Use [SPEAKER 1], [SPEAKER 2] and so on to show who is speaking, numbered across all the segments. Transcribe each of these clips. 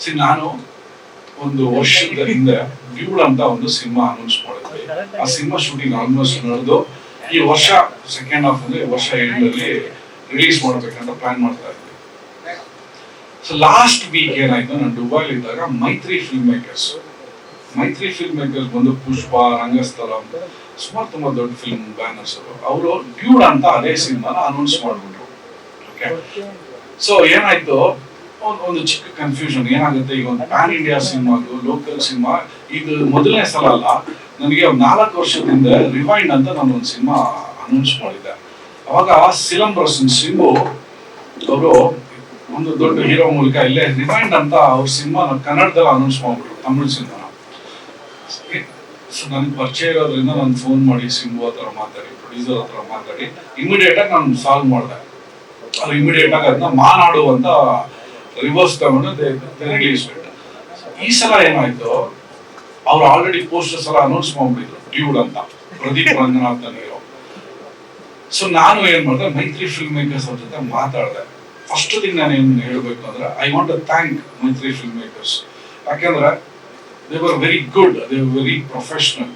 [SPEAKER 1] C ನಾನು ಒಂದು ವರ್ಷದ ಹಿಂದೆ ಡ್ಯೂಡ್ ಅಂತ ಒಂದು ಸಿನಿಮಾ ಅನೌನ್ಸ್ ಮಾಡಿದ್ವಿ ಆ ಸಿನಿಮಾ ಶೂಟಿಂಗ್ ಆಲ್ಮೋಸ್ಟ್ ನಡೆದು ಈ ವರ್ಷ ಸೆಕೆಂಡ್ ಹಾಫ್ ಅಂದ್ರೆ ವರ್ಷ ಎಂಡಲ್ಲಿ ರಿಲೀಸ್ ಮಾಡ್ಬೇಕಂತ ಪ್ಲಾನ್ ಮಾಡ್ತಾ ಇದ್ವಿ ಸೊ ಲಾಸ್ಟ್ ವೀಕ್ ಏನಾಯ್ತು? ನಾನು ದುಬೈಲಿ ಇದ್ದಾಗ Mythri film makers Mythri film makers ಬಂದು ಪುಷ್ಪ, ರಂಗಸ್ಥಳ, ಸುಮಾರು ತುಂಬಾ ದೊಡ್ಡ ಫಿಲ್ಮ್ ಬ್ಯಾನರ್ಸ್ ಅವರು ಡ್ಯೂಡ್ ಅಂತ ಅದೇ ಸಿನಿಮಾನ ಅನೌನ್ಸ್ ಮಾಡ್ಬಿಟ್ರು. ಓಕೆ ಸೊ ಏನಾಯ್ತು? ಒಂದ್- ಒಂದು ಚಿಕ್ಕ ಕನ್ಫ್ಯೂಷನ್ ಏನಾಗುತ್ತೆ ಈಗ ಒಂದು ಪ್ಯಾನ್ ಇಂಡಿಯಾ ಸಿನಿಮಾದು ಲೋಕಲ್ ಸಿನಿಮಾ ಇದು ಮೊದಲನೇ ಸಲ ಅಲ್ಲ ನನಗೆ ನಾಲ್ಕು ವರ್ಷದಿಂದ ರಿವೈಂಡ್ ಅಂತ ನಾನು ಒಂದು ಸಿನಿಮಾ ಅನೌನ್ಸ್ ಮಾಡಿದ್ದೆ. ಅವಾಗ ಸಿಲಂಬರಸನ್ ಸಿಂಗು ಅವರು ಒಂದು ದೊಡ್ಡ ಹೀರೋ ಮೂಲಕ ಇಲ್ಲೇ ರಿವೈಂಡ್ ಅಂತ ಅವ್ರ ಸಿನಿಮಾ ಕನ್ನಡದಲ್ಲಿ ಅನೌನ್ಸ್ ಮಾಡ್ಬಿಟ್ರು, ತಮಿಳು ಸಿನಿಮಾ ಸೊ ನನಗೆ ಪರಿಚಯ ಇರೋದ್ರಿಂದ ನಾನು ಫೋನ್ ಮಾಡಿ ಸಿಂಗು ಹತ್ರ ಮಾತಾಡಿ ಪ್ರೊಡ್ಯೂಸರ್ ಹತ್ರ ಮಾತಾಡಿ ಇಮಿಡಿಯೇಟ್ ಆಗಿ ನಾನು ಸಾಲ್ವ್ ಮಾಡಿದೆ. ಅದು ಇಮಿಡಿಯೇಟ್ ಆಗಿ ಅದನ್ನ ಮಾನಾಡು ಅಂತ ರಿವರ್ಸ್ ತಗೊಂಡು ರಿಲೀಸ್ ಈ ಸಲ ಏನಾಯ್ತು, ಅವ್ರು ಆಲ್ರೆಡಿ ಪೋಸ್ಟರ್ಸ್ ಎಲ್ಲ ಅನೌನ್ಸ್ ಮಾಡ್ಬಿಟ್ಟಿದ್ರು ಡ್ಯೂಡ್ ಅಂತ, ಪ್ರದೀಪ್ ರಂಗನಾಥ್ ಇರೋ ಸೊ ನಾನು ಏನ್ ಮಾಡಿದೆ, ಮೈತ್ರಿ ಫಿಲ್ಮ್ ಮೇಕರ್ಸ್ ಅವ್ರ ಜೊತೆ ಮಾತಾಡಿದೆ. ಫಸ್ಟ್ ಥಿಂಗ್ ನಾನು ಏನ್ ಹೇಳ್ಬೇಕು ಅಂದ್ರೆ I want to thank Mythri film makers ಯಾಕೆಂದ್ರೆ they were very good they very professional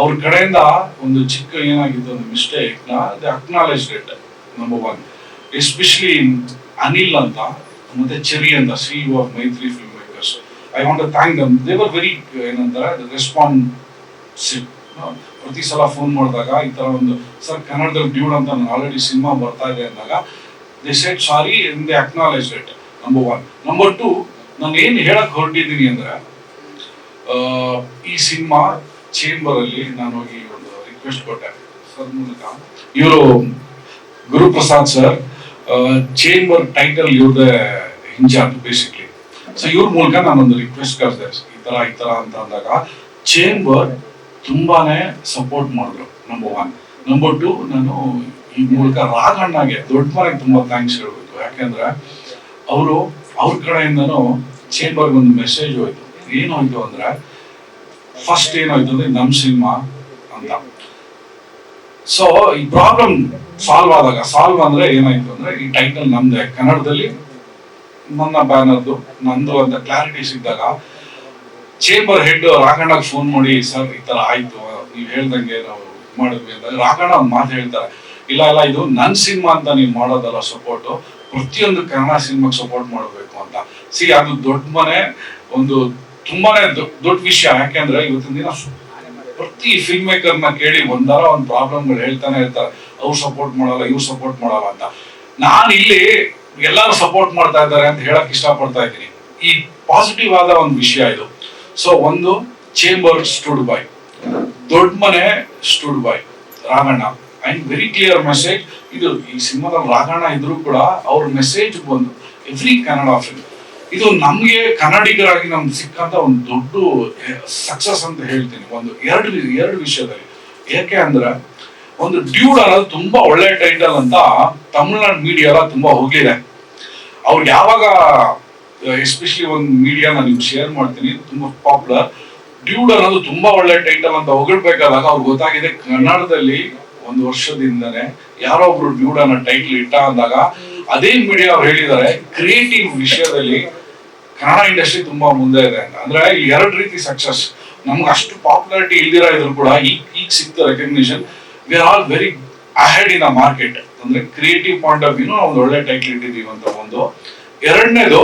[SPEAKER 1] ಅವ್ರ ಕಡೆಯಿಂದ ಒಂದು ಚಿಕ್ಕ ಏನಾಗಿತ್ತು ಒಂದು ಮಿಸ್ಟೇಕ್ನ they acknowledge it number one especially Anil ಅಂತ ಮತ್ತೆ ಚೆರಿ ಅಂತ C of Mythri film makers I want thank them they were very ಏನಂತಾರೆ ರೆಸ್ಪಾನ್ಸಿವ್ ಪ್ರತಿ ಸಲ ಫೋನ್ ಮಾಡಿದಾಗ ಈ ತರ ಒಂದು, ಸರ್, ಕನ್ನಡದಲ್ಲಿ ಡ್ಯೂಡ್ ಅಂತ ನಾನು ಆಲ್ರೆಡಿ ಸಿನಿಮಾ ಬರ್ತಾ ಇದೆ ಅಂದಾಗ they said sorry in they acknowledge it number one number two ನಾನು ಏನು ಹೇಳಕ್ ಹೊರಟಿದ್ದೀನಿ ಅಂದ್ರೆ ಈ ಸಿನಿಮಾ ಚೇಂಬರ್ ಅಲ್ಲಿ ನಾನು ಹೋಗಿ ಒಂದು ರಿಕ್ವೆಸ್ಟ್ ಕೊಟ್ಟೆ. ಸರ್ ಮೂಲಕ. ಇವರು ಗುರುಪ್ರಸಾದ್ ಸರ್ ಚೇಂಬರ್ ಟೈಟಲ್ ಇವ್ರದ ಇನ್ಚಾರ್ಜ್ ಬೇಸಿಕ್ಲಿ ಸೊ ಇವ್ರ ಮೂಲಕ ನಾನೊಂದು ರಿಕ್ವೆಸ್ಟ್ ಕಳಿಸಿದೆ. ಈ ತರ ಈ ತರ ಅಂತ ಅಂದಾಗ ಚೇಂಬರ್ ತುಂಬಾನೇ ಸಪೋರ್ಟ್ ಮಾಡಿದ್ರು ನಂಬರ್ ಒನ್ ನಂಬರ್ ಟು ನಾನು ಈ ಮೂಲಕ ರಾಘಣ್ಣಗೆ ದೊಡ್ಡ ಮನೆಗೆ ತುಂಬಾ ಥ್ಯಾಂಕ್ಸ್ ಹೇಳ್ಬೇಕು. ಯಾಕೆಂದ್ರೆ, ಅವರು, ಅವ್ರ ಕಡೆಯಿಂದನೂ ಚೇಂಬರ್ಗೆ ಒಂದು ಮೆಸೇಜ್ ಹೋಯ್ತು. ಏನಾಯ್ತು ಅಂದ್ರೆ ಫಸ್ಟ್ ಏನಾಯ್ತು ಅಂದ್ರೆ, ನಮ್ ಸಿನಿಮಾ ಅಂತ. ಸೊ ಈ ಪ್ರಾಬ್ಲಮ್ ಸಾಲ್ವ್ ಆದಾಗ ಸಾಲ್ವ್ ಅಂದ್ರೆ ಏನಾಯ್ತು ಅಂದ್ರೆ, ಈ ಟೈಟಲ್ ನಮ್ದೆ. ಕನ್ನಡದಲ್ಲಿ ನನ್ನ ಬ್ಯಾನರ್ದು, ನಂದು ಅಂತ ಕ್ಲಾರಿಟಿ ಸಿಕ್ಕಿದಾಗ ಚೇಂಬರ್ ಹೆಡ್ ರಾಘಣ್ಣಗೆ ಫೋನ್ ಮಾಡಿ, ಸರ್, ಈ ತರ ಆಯ್ತು. ನೀವ್ ಹೇಳ್ದಂಗೆ ನಾವು ಮಾಡಿದ್ವಿ. ಅಂತ ರಾಘಣ್ಣ ಒಂದು ಮಾತು ಹೇಳ್ತಾರೆ. ಇಲ್ಲ ಇಲ್ಲ, ಇದು ನನ್ ಸಿನಿಮಾ ಅಂತ ನೀವು ಮಾಡೋದಲ್ಲ ಸಪೋರ್ಟ್ ಪ್ರತಿಯೊಂದು ಕನ್ನಡ ಸಿನಿಮಾಗೆ ಸಪೋರ್ಟ್ ಮಾಡಬೇಕು ಅಂತ. ಸಿ ಅದು ದೊಡ್ಡ ಮನೆ, ಒಂದು ತುಂಬಾನೇ ದೊಡ್ಡ ವಿಷಯ. ಯಾಕೆಂದ್ರೆ ಇವತ್ತಿನ ದಿನ ಪ್ರತಿ ಫಿಲ್ಮ್ ಮೇಕರ್ನ ಕೇಳಿ ಒಂದರ ಒಂದು ಪ್ರಾಬ್ಲಮ್ಗಳು ಹೇಳ್ತಾನೆ ಇರ್ತಾರೆ. ಅವ್ರು ಸಪೋರ್ಟ್ ಮಾಡಲ್ಲ, ಇವ್ರು ಸಪೋರ್ಟ್ ಮಾಡಲ್ಲ ಅಂತ. ನಾನು ಇಲ್ಲಿ ಎಲ್ಲರೂ ಸಪೋರ್ಟ್ ಮಾಡ್ತಾ ಇದ್ದಾರೆ ಅಂತ ಹೇಳಕ್ ಇಷ್ಟಪಡ್ತಾ ಇದ್ದೀನಿ. ಈ ಪಾಸಿಟಿವ್ ಆದ ಒಂದು ವಿಷಯ ಇದು. ಸೊ ಒಂದು ಚೇಂಬರ್ ಸ್ಟುಡ್ ಬೈ ದೊಡ್ಡ ಮನೆ stood by Raghanna. And very clear message ಇದು ಈ ಸಿನಿಮಾದಲ್ಲಿ ರಾಘಣ್ಣ ಇದ್ರು ಕೂಡ ಅವ್ರ ಮೆಸೇಜ್ ಬಂದು ಎವ್ರಿ ಕನ್ನಡ ಫಿಲ್ಮ್ ಇದು ನಮ್ಗೆ ಕನ್ನಡಿಗರಾಗಿ ನಮ್ಗೆ ಸಿಕ್ಕಂತ ಒಂದು ದೊಡ್ಡ ಸಕ್ಸಸ್ ಅಂತ ಹೇಳ್ತೀನಿ. ಒಂದು ಎರಡು ಎರಡು ವಿಷಯದಲ್ಲಿ. ಯಾಕೆ ಅಂದ್ರೆ, ಒಂದು ಡ್ಯೂಡ್ ಅನ್ನೋದು ತುಂಬಾ ಒಳ್ಳೆ ಟೈಟಲ್ ಅಂತ ತಮಿಳ್ನಾಡು ಮೀಡಿಯಾ ಎಲ್ಲ ತುಂಬಾ ಹೋಗಿದೆ. ಅವ್ರು ಯಾವಾಗ ಎಸ್ಪೆಷಲಿ ಒಂದು ಮೀಡಿಯಾ ನಾನು ಶೇರ್ ಮಾಡ್ತೀನಿ, ತುಂಬಾ ಪಾಪ್ಯುಲರ್ ಡ್ಯೂಡ್ ಅನ್ನೋದು ತುಂಬಾ ಒಳ್ಳೆ ಟೈಟಲ್ ಅಂತ ಹೊಗಳ್ಬೇಕಾದಾಗ ಅವ್ರು ಗೊತ್ತಾಗಿದೆ ಕನ್ನಡದಲ್ಲಿ ಒಂದು ವರ್ಷದಿಂದನೇ ಯಾರೋ ಒಬ್ರು ಡ್ಯೂಡ್ ಅನ್ನೋ ಟೈಟಲ್ ಇಟ್ಟ ಅಂದಾಗ, ಅದೇ ಮೀಡಿಯಾ ಅವ್ರು ಹೇಳಿದ್ದಾರೆ ಕ್ರಿಯೇಟಿವ್ ವಿಷಯದಲ್ಲಿ ಕನ್ನಡ ಇಂಡಸ್ಟ್ರಿ ತುಂಬಾ ಮುಂದೆ ಇದೆ ಅಂತ. ಅಂದ್ರೆ ಎರಡು ರೀತಿ ಸಕ್ಸಸ್ ನಮ್ಗೆ ಅಷ್ಟು ಪಾಪ್ಯುಲಾರಿಟಿ ಇಲ್ದಿರ ಇದ್ರು ಕೂಡ ಈಗ ಈಗ ಸಿಕ್ತ recognition we are all very ahead in a market ಅಂದ್ರೆ ಕ್ರಿಯೇಟಿವ್ ಪಾಯಿಂಟ್ ಆಫ್ ವ್ಯೂ ಒಂದು ಒಳ್ಳೆ ಟೈಟಲ್ ಇಟ್ಟಿದೀವಿ ಅಂತ ಒಂದು. ಎರಡನೇದು,